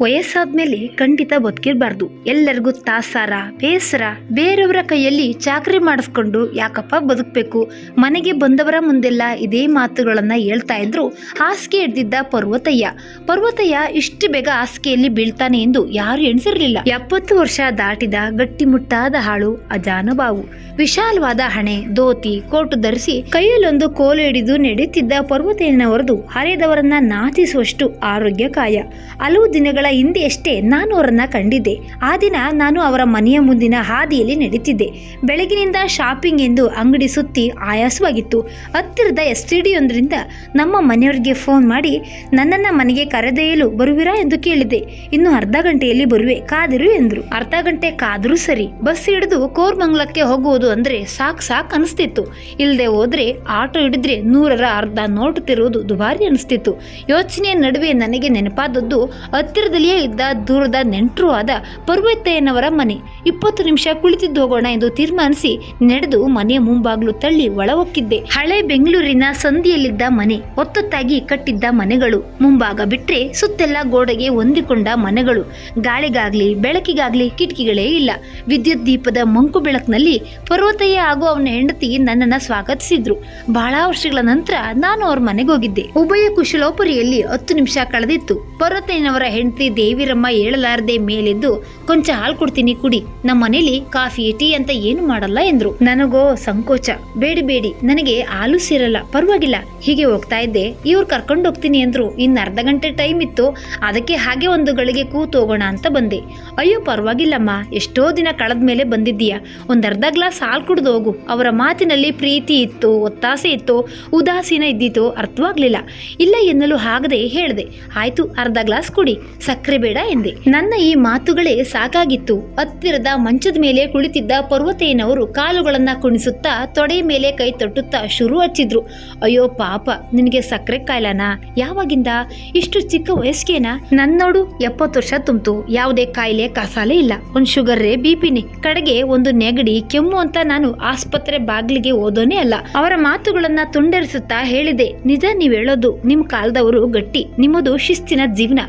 ವಯಸ್ಸಾದ್ಮೇಲೆ ಖಂಡಿತ ಬದುಕಿರಬಾರ್ದು. ಎಲ್ಲರಿಗೂ ತಾಸಾರ, ಬೇಸರ. ಬೇರೆಯವರ ಕೈಯಲ್ಲಿ ಚಾಕರಿ ಮಾಡಿಸ್ಕೊಂಡು ಯಾಕಪ್ಪ ಬದುಕಬೇಕು? ಮನೆಗೆ ಬಂದವರ ಮುಂದೆಲ್ಲ ಇದೇ ಮಾತುಗಳನ್ನ ಹೇಳ್ತಾ ಇದ್ರು ಹಾಸಿಗೆ ಹಿಡ್ದಿದ್ದ ಪರ್ವತಯ್ಯ. ಪರ್ವತಯ್ಯ ಇಷ್ಟು ಬೇಗ ಹಾಸಿಗೆಯಲ್ಲಿ ಬೀಳ್ತಾನೆ ಎಂದು ಯಾರು ಎಣಿಸಿರ್ಲಿಲ್ಲ. ಎಪ್ಪತ್ತು ವರ್ಷ ದಾಟಿದ ಗಟ್ಟಿಮುಟ್ಟಾದ ಹಾಳು ಅಜಾನುಬಾವು. ವಿಶಾಲವಾದ ಹಣೆ, ದೋತಿ, ಕೋಟು ಧರಿಸಿ ಕೈಯಲ್ಲೊಂದು ಕೋಲು ಹಿಡಿದು ನಡೆಯುತ್ತಿದ್ದ ಪರ್ವತಯ್ಯನವರದು ಹರಿದವರನ್ನ ನಾಚಿಸುವಷ್ಟು ಆರೋಗ್ಯಕಾಯ. ಹಲವು ದಿನಗಳ ಹಿಂದೆಯಷ್ಟೇ ನಾನು ಅವರನ್ನ ಕಂಡಿದ್ದೆ. ಆ ದಿನ ನಾನು ಅವರ ಮನೆಯ ಮುಂದಿನ ಹಾದಿಯಲ್ಲಿ ನಡೀತಿದ್ದೆ. ಬೆಳಗಿನಿಂದ ಶಾಪಿಂಗ್ ಎಂದು ಅಂಗಡಿ ಸುತ್ತಿ ಆಯಾಸವಾಗಿತ್ತು. ಹತ್ತಿರದ ಎಸ್ ಟಿ ಡಿಯೊಂದರಿಂದ ನಮ್ಮ ಮನೆಯವರಿಗೆ ಫೋನ್ ಮಾಡಿ, ನನ್ನನ್ನು ಮನೆಗೆ ಕರೆದೊಯ್ಯಲು ಬರುವಿರಾ? ಎಂದು ಕೇಳಿದೆ. ಇನ್ನು ಅರ್ಧ ಗಂಟೆಯಲ್ಲಿ ಬರುವೆ, ಕಾದಿರು ಎಂದರು. ಅರ್ಧ ಗಂಟೆ ಕಾದರೂ ಸರಿ. ಬಸ್ ಹಿಡಿದು ಕೋರ್ಮಂಗ್ಲಕ್ಕೆ ಹೋಗುವುದು ಅಂದರೆ ಸಾಕ್ ಸಾಕ್ ಅನಿಸ್ತಿತ್ತು. ಇಲ್ಲದೆ ಹೋದರೆ ಆಟೋ ಹಿಡಿದ್ರೆ ನೂರರ ಅರ್ಧ ನೋಟುತ್ತಿರುವುದು ದುಬಾರಿ ಅನಿಸ್ತಿತ್ತು. ಯೋಚನೆಯ ನಡುವೆ ನನಗೆ ನೆನಪಾದದ್ದು ಹತ್ತಿರದಲ್ಲಿಯೇ ಇದ್ದ ದೂರದ ನೆಂಟರೂ ಆದ ಪರ್ವತಯ್ಯನವರ ಮನೆ. ಇಪ್ಪತ್ತು ನಿಮಿಷ ಕುಳಿತಿದ್ದು ಹೋಗೋಣ ಎಂದು ತೀರ್ಮಾನಿಸಿ ನಡೆದು ಮನೆಯ ಮುಂಬಾಗ್ಲು ತಳ್ಳಿ ಒಳ ಹೊಕ್ಕಿದ್ದೆ ಹಳೆ ಬೆಂಗಳೂರಿನ ಸಂದಿಯಲ್ಲಿದ್ದ ಮನೆ, ಒತ್ತೊತ್ತಾಗಿ ಕಟ್ಟಿದ್ದ ಮನೆಗಳು. ಮುಂಭಾಗ ಬಿಟ್ರೆ ಸುತ್ತೆಲ್ಲ ಗೋಡೆಗೆ ಹೊಂದಿಕೊಂಡ ಮನೆಗಳು. ಗಾಳಿಗಾಗ್ಲಿ, ಬೆಳಕಿಗಾಗ್ಲಿ ಕಿಟಕಿಗಳೇ ಇಲ್ಲ. ವಿದ್ಯುತ್ ದೀಪದ ಮಂಕು ಬೆಳಕಿನಲ್ಲಿ ಪರ್ವತಯ್ಯ ಹಾಗೂ ಅವನ ಹೆಂಡತಿ ನನ್ನನ್ನ ಸ್ವಾಗತಿಸಿದ್ರು. ಬಹಳ ವರ್ಷಗಳ ನಂತರ ನಾನು ಅವ್ರ ಮನೆಗೆ ಹೋಗಿದ್ದೆ. ಉಭಯ ಕುಶಲೋಪರಿಯಲ್ಲಿ ಹತ್ತು ನಿಮಿಷ ಕಳೆದಿತ್ತು. ಪರ್ವತಯ್ಯನವರ ಹೆಂಡತಿ ದೇವಿರಮ್ಮ ಹೇಳಲಾರದೆ ಮೇಲೆದ್ದು ಕೊಂಚ ಹಾಲು ಕೊಡ್ತೀನಿ ಕುಡಿ. ನಮ್ಮ ಮನೇಲಿ ಕಾಫಿ, ಟೀ ಅಂತ ಏನು ಮಾಡಲ್ಲ ಎಂದ್ರು. ನನಗೋ ಸಂಕೋಚ. ಬೇಡಿ ಬೇಡಿ. ನನಗೆ ಹಾಲು ಸೇರಲ್ಲ. ಪರವಾಗಿಲ್ಲ. ಹೀಗೆ ಹೋಗ್ತಾ ಇದ್ದೆ. ಇವ್ರು ಕರ್ಕೊಂಡು ಹೋಗ್ತೀನಿ ಅಂದ್ರು ಇನ್ನು ಅರ್ಧ ಗಂಟೆ ಟೈಮ್ ಇತ್ತು. ಅದಕ್ಕೆ ಹಾಗೆ ಒಂದು ಗಳಿಗೆ ಕೂತು ಹೋಗೋಣ ಅಂತ ಬಂದೆ. ಅಯ್ಯೋ, ಪರವಾಗಿಲ್ಲಮ್ಮ. ಎಷ್ಟೋ ದಿನ ಕಳೆದ ಮೇಲೆ ಬಂದಿದ್ದೀಯಾ. ಒಂದು ಅರ್ಧ ಗ್ಲಾಸ್ ಹಾಲು ಕುಡಿದು ಹೋಗು. ಅವರ ಮಾತಿನಲ್ಲಿ ಪ್ರೀತಿ ಇತ್ತು, ಒತ್ತಾಸೆ ಇತ್ತು, ಉದಾಸೀನ ಇದ್ದಿತ್ತು. ಅರ್ಥವಾಗ್ಲಿಲ್ಲ. ಇಲ್ಲ ಎನ್ನಲು ಆಗದೆ ಹೇಳಿದೆ. ಆಯ್ತು, ಅರ್ಧ ಗ್ಲಾಸ್ ಕುಡಿ. ಸಕ್ಕರೆ ಬೇಡ ಎಂದೆ. ನನ್ನ ಈ ಮಾತುಗಳೇ ಸಾಕಾಗಿತ್ತು. ಹತ್ತಿರದ ಮಂಚದ ಮೇಲೆ ಕುಳಿತಿದ್ದ ಪರ್ವತೇನವರು ಕಾಲುಗಳನ್ನ ಕುಣಿಸುತ್ತಾ ತೊಡೆಯ ಮೇಲೆ ಕೈ ತೊಟ್ಟುತ್ತಾ ಶುರು ಹಚ್ಚಿದ್ರು. ಅಯ್ಯೋ ಪಾಪ, ನಿನಗೆ ಸಕ್ಕರೆ ಕಾಯಿಲನಾ? ಯಾವಾಗಿಂದ? ಇಷ್ಟು ಚಿಕ್ಕ ವಯಸ್ಸಿಗೇನಾ ನನ್ನೋಡು ಎಪ್ಪತ್ತು ವರ್ಷ ತುಂಬಿತು. ಯಾವುದೇ ಕಾಯಿಲೆ ಕಸಾಲೆ ಇಲ್ಲ. ಒಂದು ಶುಗರ್ರೇ ಬಿಪಿನಿ ಕಡೆಗೆ ಒಂದು ನೆಗಡಿ, ಕೆಮ್ಮು ಅಂತ ನಾನು ಆಸ್ಪತ್ರೆ ಬಾಗ್ಲಿಗೆ ಓದೋನೇ ಅಲ್ಲ. ಅವರ ಮಾತುಗಳನ್ನ ತುಂಡರಿಸುತ್ತಾ ಹೇಳಿದೆ, ನಿಜ ನೀವ್ ಹೇಳೋದು ನಿಮ್ ಕಾಲದವರು ಗಟ್ಟಿ. ನಿಮ್ಮದು ಶಿಸ್ತಿನ ಜೀವನ.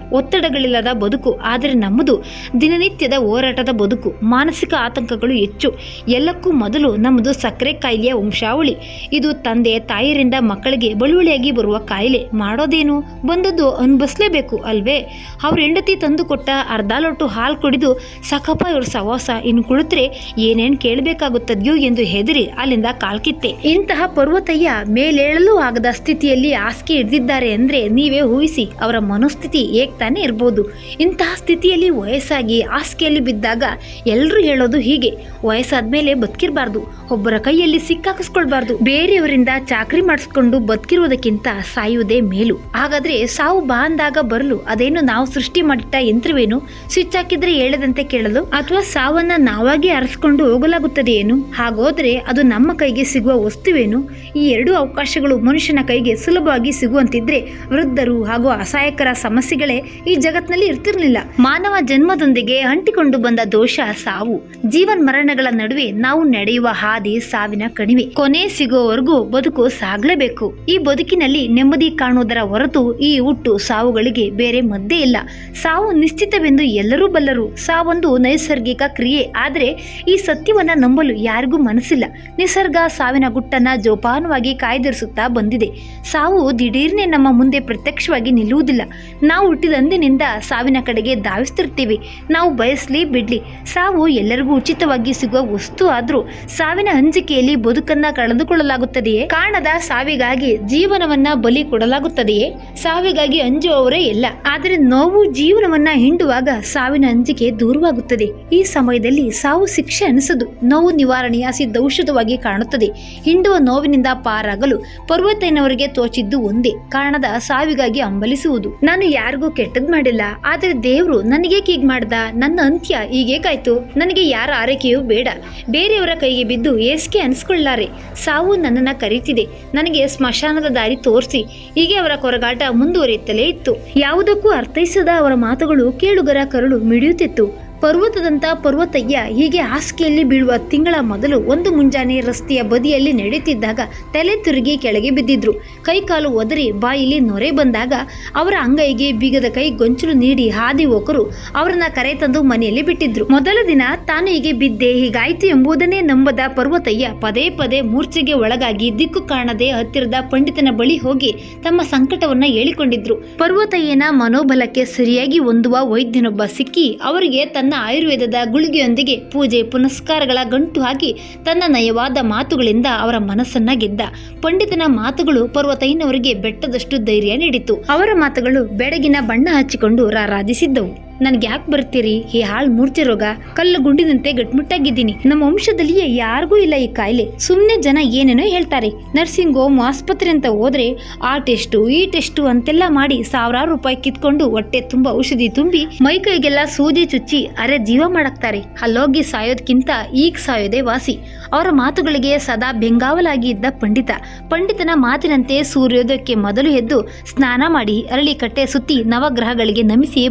ಒತ್ತಡಗಳಿಲ್ಲದ ಬದುಕು. ಆದರೆ ನಮ್ಮದು ದಿನನಿತ್ಯದ ಹೋರಾಟದ ಬದುಕು. ಮಾನಸಿಕ ಆತಂಕಗಳು ಹೆಚ್ಚು. ಎಲ್ಲಕ್ಕೂ ಮೊದಲು ನಮ್ಮದು ಸಕ್ಕರೆ ಕಾಯಿಲೆಯ ವಂಶಾವಳಿ. ಇದು ತಂದೆ, ತಾಯಿಯರಿಂದ ಮಕ್ಕಳಿಗೆ ಬಳುವಳಿಯಾಗಿ ಬರುವ ಕಾಯಿಲೆ. ಮಾಡೋದೇನು? ಬಂದದ್ದು ಅನುಭವಿಸಲೇಬೇಕು ಅಲ್ವೇ? ಅವ್ರ ಹೆಂಡತಿ ತಂದು ಕೊಟ್ಟ ಅರ್ಧ ಲೋಟು ಹಾಲು ಕುಡಿದು ಸಾಕಪ್ಪ ಇವ್ರ ಸವಾಸ ಇನ್ನು ಕುಳಿತರೆ ಏನೇನು ಕೇಳಬೇಕಾಗುತ್ತದೆಯೋ ಎಂದು ಹೆದರಿ ಅಲ್ಲಿಂದ ಕಾಲ್ಕಿತ್ತೆ ಇಂತಹ ಪರ್ವತಯ್ಯ ಮೇಲೇಳಲು ಆಗದ ಸ್ಥಿತಿಯಲ್ಲಿ ಹಾಸಿಗೆ ಹಿಡಿದಿದ್ದಾರೆ ಅಂದ್ರೆ ನೀವೇ ಊಹಿಸಿ, ಅವರ ಮನೋಸ್ಥಿತಿ ಹೇಗ್ ತಾನೇ ಇರ್ಬೋದು. ಇಂತಹ ಸ್ಥಿತಿಯಲ್ಲಿ ವಯಸ್ಸಾಗಿ ಆಸ್ಕೆಯಲ್ಲಿ ಬಿದ್ದಾಗ ಎಲ್ಲರೂ ಹೇಳೋದು ಹೀಗೆ. ವಯಸ್ಸಾದ ಮೇಲೆ ಬದುಕಿರಬಾರ್ದು. ಒಬ್ಬರ ಕೈಯಲ್ಲಿ ಸಿಕ್ಕಾಕಿಸ್ಕೊಳ್ಬಾರ್ದು. ಬೇರೆಯವರಿಂದ ಚಾಕರಿ ಮಾಡಿಸ್ಕೊಂಡು ಬದುಕಿರುವುದಕ್ಕಿಂತ ಸಾಯುವುದೇ ಮೇಲು. ಹಾಗಾದ್ರೆ ಸಾವು ಬಾ ಅಂದಾಗ ಬರಲು, ಅದೇನು ನಾವು ಸೃಷ್ಟಿ ಮಾಡಿಟ್ಟ ಯಂತ್ರವೇನು? ಸ್ವಿಚ್ ಹಾಕಿದ್ರೆ ಹೇಳದಂತೆ ಕೇಳಲು ಅಥವಾ ಸಾವನ್ನ ನಾವಾಗಿ ಅರಸ್ಕೊಂಡು ಹೋಗಲಾಗುತ್ತದೆ ಏನು? ಹಾಗೋದ್ರೆ ಅದು ನಮ್ಮ ಕೈಗೆ ಸಿಗುವ ವಸ್ತುವೇನು? ಈ ಎರಡು ಅವಕಾಶಗಳು ಮನುಷ್ಯನ ಕೈಗೆ ಸುಲಭವಾಗಿ ಸಿಗುವಂತಿದ್ರೆ ವೃದ್ಧರು ಹಾಗೂ ಅಸಹಾಯಕರ ಸಮಸ್ಯೆಗಳೇ ಈ ಜಗತ್ನಲ್ಲಿ ಇರ್ತಿರ್ಲಿಲ್ಲ. ಮಾನವ ಜನ್ಮದೊಂದಿಗೆ ಅಂಟಿಕೊಂಡು ಬಂದ ದೋಷ ಸಾವು. ಜೀವನ್ ಮರಣಗಳ ನಡುವೆ ನಾವು ನಡೆಯುವ ಹಾದಿ ಸಾವಿನ ಕಣಿವೆ. ಕೊನೆ ಸಿಗುವವರೆಗೂ ಬದುಕು ಸಾಗಲೇಬೇಕು. ಈ ಬದುಕಿನಲ್ಲಿ ನೆಮ್ಮದಿ ಕಾಣುವುದರ ಹೊರತು ಈ ಹುಟ್ಟು ಸಾವುಗಳಿಗೆ ಬೇರೆ ಮದ್ದೇ ಇಲ್ಲ. ಸಾವು ನಿಶ್ಚಿತವೆಂದು ಎಲ್ಲರೂ ಬಲ್ಲರು. ಸಾವೊಂದು ನೈಸರ್ಗಿಕ ಕ್ರಿಯೆ. ಆದರೆ ಈ ಸತ್ಯವನ್ನ ನಂಬಲು ಯಾರಿಗೂ ಮನಸ್ಸಿಲ್ಲ. ನಿಸರ್ಗ ಸಾವಿನ ಗುಟ್ಟನ್ನ ಜೋಪಾನವಾಗಿ ಕಾಯ್ದಿರಿಸುತ್ತಾ ಬಂದಿದೆ. ಸಾವು ದಿಢೀರ್ನೆ ನಮ್ಮ ಮುಂದೆ ಪ್ರತ್ಯಕ್ಷವಾಗಿ ನಿಲ್ಲುವುದಿಲ್ಲ. ನಾವು ಹುಟ್ಟಿದಂದಿನಿಂದ ಸಾವಿನ ಕಡೆಗೆ ಧಾವಿಸ್ತಿರ್ತೀವಿ. ನಾವು ಬಯಸಲಿ ಬಿಡಲಿ. ಸಾವು ಎಲ್ಲರಿಗೂ ಉಚಿತವಾಗಿ ಸಿಗುವ ವಸ್ತು ಆದರೂ ಸಾವಿನ ಹಂಚಿಕೆಯಲ್ಲಿ ಬದುಕನ್ನ ಕಳೆದುಕೊಳ್ಳಲಾಗುತ್ತದೆಯೇ? ಕಾಣದ ಸಾವಿಗಾಗಿ ಜೀವನವನ್ನ ಬಲಿ ಕೊಡಲಾಗುತ್ತದೆಯೇ? ಸಾವಿಗಾಗಿ ಅಂಜುವವರೇ ಇಲ್ಲ ಆದರೆ ನೋವು ಜೀವನವನ್ನ ಹಿಂಡುವಾಗ ಸಾವಿನ ಹಂಚಿಕೆ ದೂರವಾಗುತ್ತದೆ. ಈ ಸಮಯದಲ್ಲಿ ಸಾವು ಶಿಕ್ಷೆ ಅನಿಸದು. ನೋವು ನಿವಾರಣೆಯ ಸಿದ್ಧೌಷಧವಾಗಿ ಕಾಣುತ್ತದೆ. ಹಿಂಡುವ ನೋವಿನಿಂದ ಪಾರಾಗಲು ಪರ್ವತಯ್ಯನವರಿಗೆ ತೋಚಿದ್ದು ಒಂದೇ. ಕಾರಣದ ಸಾವಿಗಾಗಿ ಅಂಬಲಿಸುವುದು. ನಾನು ಯಾರಿಗೂ ಕೆಟ್ಟದ್ ಮಾಡಿಲ್ಲ. ಆದರೆ ದೇವರು ನನಗೆ ಹೀಗೆ ಮಾಡ್ದ? ನನ್ನ ಅಂತ್ಯ ಹೀಗೇಕಾಯ್ತು ನನಗೆ ಯಾರ ಆರೈಕೆಯೂ ಬೇಡ. ಬೇರೆಯವರ ಕೈಗೆ ಬಿದ್ದು ಏಸ್ಕೆ ಅನ್ಸ್ಕೊಳ್ಳಾರೆ. ಸಾವು ನನ್ನನ್ನು ಕರೀತಿದೆ. ನನಗೆ ಸ್ಮಶಾನದ ದಾರಿ ತೋರಿಸಿ. ಹೀಗೆ ಅವರ ಕೊರಗಾಟ ಮುಂದುವರಿಯುತ್ತಲೇ ಇತ್ತು. ಯಾವುದಕ್ಕೂ ಅರ್ಥೈಸದ ಅವರ ಮಾತುಗಳು ಕೇಳುಗರ ಕರುಳು ಮಿಡಿಯುತ್ತಿತ್ತು. ಪರ್ವತದಂತ ಪರ್ವತಯ್ಯ ಹೀಗೆ ಹಾಸಿಗೆಯಲ್ಲಿ ಬೀಳುವ ತಿಂಗಳ ಮೊದಲು ಒಂದು ಮುಂಜಾನೆ ರಸ್ತೆಯ ಬದಿಯಲ್ಲಿ ನಡೆಯುತ್ತಿದ್ದಾಗ ತಲೆ ತಿರುಗಿ ಕೆಳಗೆ ಬಿದ್ದಿದ್ರು. ಕೈಕಾಲು ಒದರಿ ಬಾಯಿಲಿ ನೊರೆ ಬಂದಾಗ ಅವರ ಅಂಗೈಗೆ ಬೀಗದ ಕೈ ಗೊಂಚಲು ನೀಡಿ ಹಾದಿ ಹೋಕರು ಅವರನ್ನ ಕರೆ ತಂದು ಮನೆಯಲ್ಲಿ ಬಿಟ್ಟಿದ್ರು. ಮೊದಲ ದಿನ ತಾನು ಹೀಗೆ ಬಿದ್ದೆ, ಹೀಗಾಯ್ತು ಎಂಬುದನ್ನೇ ನಂಬದ ಪರ್ವತಯ್ಯ ಪದೇ ಪದೇ ಮೂರ್ಛೆಗೆ ಒಳಗಾಗಿ ದಿಕ್ಕು ಕಾಣದೆ ಹತ್ತಿರದ ಪಂಡಿತನ ಬಳಿ ಹೋಗಿ ತಮ್ಮ ಸಂಕಟವನ್ನ ಹೇಳಿಕೊಂಡಿದ್ರು. ಪರ್ವತಯ್ಯನ ಮನೋಬಲಕ್ಕೆ ಸರಿಯಾಗಿ ಹೊಂದುವ ವೈದ್ಯನೊಬ್ಬ ಸಿಕ್ಕಿ ಅವರಿಗೆ ತನ್ನ ಆಯುರ್ವೇದದ ಗುಳಿಗೆಯೊಂದಿಗೆ ಪೂಜೆ ಪುನಸ್ಕಾರಗಳ ಗಂಟು ಹಾಕಿ ತನ್ನ ನಯವಾದ ಮಾತುಗಳಿಂದ ಅವರ ಮನಸ್ಸನ್ನ ಗೆದ್ದ. ಪಂಡಿತನ ಮಾತುಗಳು ಪರ್ವತೈನವರಿಗೆ ಬೆಟ್ಟದಷ್ಟು ಧೈರ್ಯ ನೀಡಿತು. ಅವರ ಮಾತುಗಳು ಬೆಡಗಿನ ಬಣ್ಣ ಹಚ್ಚಿಕೊಂಡು ರಾರಾಜಿಸಿದ್ದವು. ನನ್ಗೆ ಯಾಕೆ ಬರ್ತೀರಿ? ಈ ಹಾಳು ಮೂರ್ತಿ ರೋಗ, ಕಲ್ಲು ಗುಂಡಿನಂತೆ ಗಟ್ಮುಟ್ಟಾಗಿದ್ದೀನಿ. ನಮ್ಮ ವಂಶದಲ್ಲಿಯೇ ಯಾರಿಗೂ ಇಲ್ಲ ಈ ಕಾಯಿಲೆ. ಸುಮ್ಮನೆ ಜನ ಏನೇನೋ ಹೇಳ್ತಾರೆ. ನರ್ಸಿಂಗ್ ಹೋಮ್, ಆಸ್ಪತ್ರೆ ಅಂತ ಹೋದ್ರೆ, ಆ ಟೆಸ್ಟು, ಈ ಟೆಸ್ಟು ಅಂತೆಲ್ಲ ಮಾಡಿ ಸಾವಿರಾರು ರೂಪಾಯಿ ಕಿತ್ಕೊಂಡು ಹೊಟ್ಟೆ ತುಂಬ ಔಷಧಿ ತುಂಬಿ, ಮೈ ಕೈಗೆಲ್ಲ ಸೂಜಿ ಚುಚ್ಚಿ ಅರೆ ಜೀವ ಮಾಡಾಕ್ತಾರೆ. ಅಲ್ಲೋಗಿ ಸಾಯೋದ್ಕಿಂತ ಈಗ ಸಾಯೋದೇ ವಾಸಿ. ಅವರ ಮಾತುಗಳಿಗೆ ಸದಾ ಬೆಂಗಾವಲಾಗಿ ಇದ್ದ ಪಂಡಿತ. ಪಂಡಿತನ ಮಾತಿನಂತೆ ಸೂರ್ಯೋದಯಕ್ಕೆ ಮೊದಲು ಎದ್ದು ಸ್ನಾನ ಮಾಡಿ ಅರಳಿ ಕಟ್ಟೆ ಸುತ್ತಿ ನವಗ್ರಹಗಳಿಗೆ ನಮಿಸಿ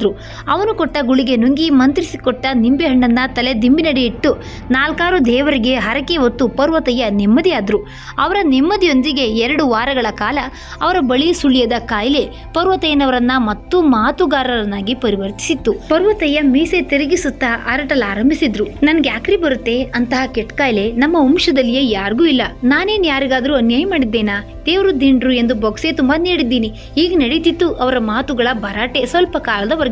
ಬರಲಾರಂಭಿಸಿದ್ರು ಅವನು ಕೊಟ್ಟ ಗುಳಿಗೆ ನುಂಗಿ ಮಂತ್ರಿಸಿಕೊಟ್ಟ ನಿಂಬೆಹಣ್ಣನ್ನ ತಲೆ ದಿಂಬಿನಡಿ ಇಟ್ಟು ನಾಲ್ಕಾರು ದೇವರಿಗೆ ಹರಕೆ ಹೊತ್ತು ಪರ್ವತಯ್ಯ ನೆಮ್ಮದಿಯಾದ್ರು. ಅವರ ನೆಮ್ಮದಿಯೊಂದಿಗೆ ಎರಡು ವಾರಗಳ ಕಾಲ ಅವರ ಬಳಿ ಸುಳಿಯದ ಕಾಯಿಲೆ ಪರ್ವತಯ್ಯನವರನ್ನ ಮತ್ತು ಮಾತುಗಾರರನ್ನಾಗಿ ಪರಿವರ್ತಿಸಿತ್ತು. ಪರ್ವತಯ್ಯ ಮೀಸೆ ತಿರುಗಿಸುತ್ತಾ ಆರಟಲಾರಂಭಿಸಿದ್ರು ನನ್ಗೆ ಯಾಕ್ರಿ ಬರುತ್ತೆ? ಅಂತಹ ಕೆಟ್ಟ ಕಾಯಿಲೆ ನಮ್ಮ ವಂಶದಲ್ಲಿಯೇ ಯಾರಿಗೂ ಇಲ್ಲ. ನಾನೇನ್ ಯಾರಿಗಾದ್ರೂ ಅನ್ಯಾಯ ಮಾಡಿದ್ದೇನಾ? ದೇವರು ದಿಂಡ್ರು ಎಂದು ಬೊಕ್ಸೆ ತುಂಬಾ ನೀಡಿದ್ದೀನಿ. ಈಗ ನಡೀತಿತ್ತು ಅವರ ಮಾತುಗಳ ಭರಾಟೆ. ಸ್ವಲ್ಪ ಕಾಲದವರೆಗೆ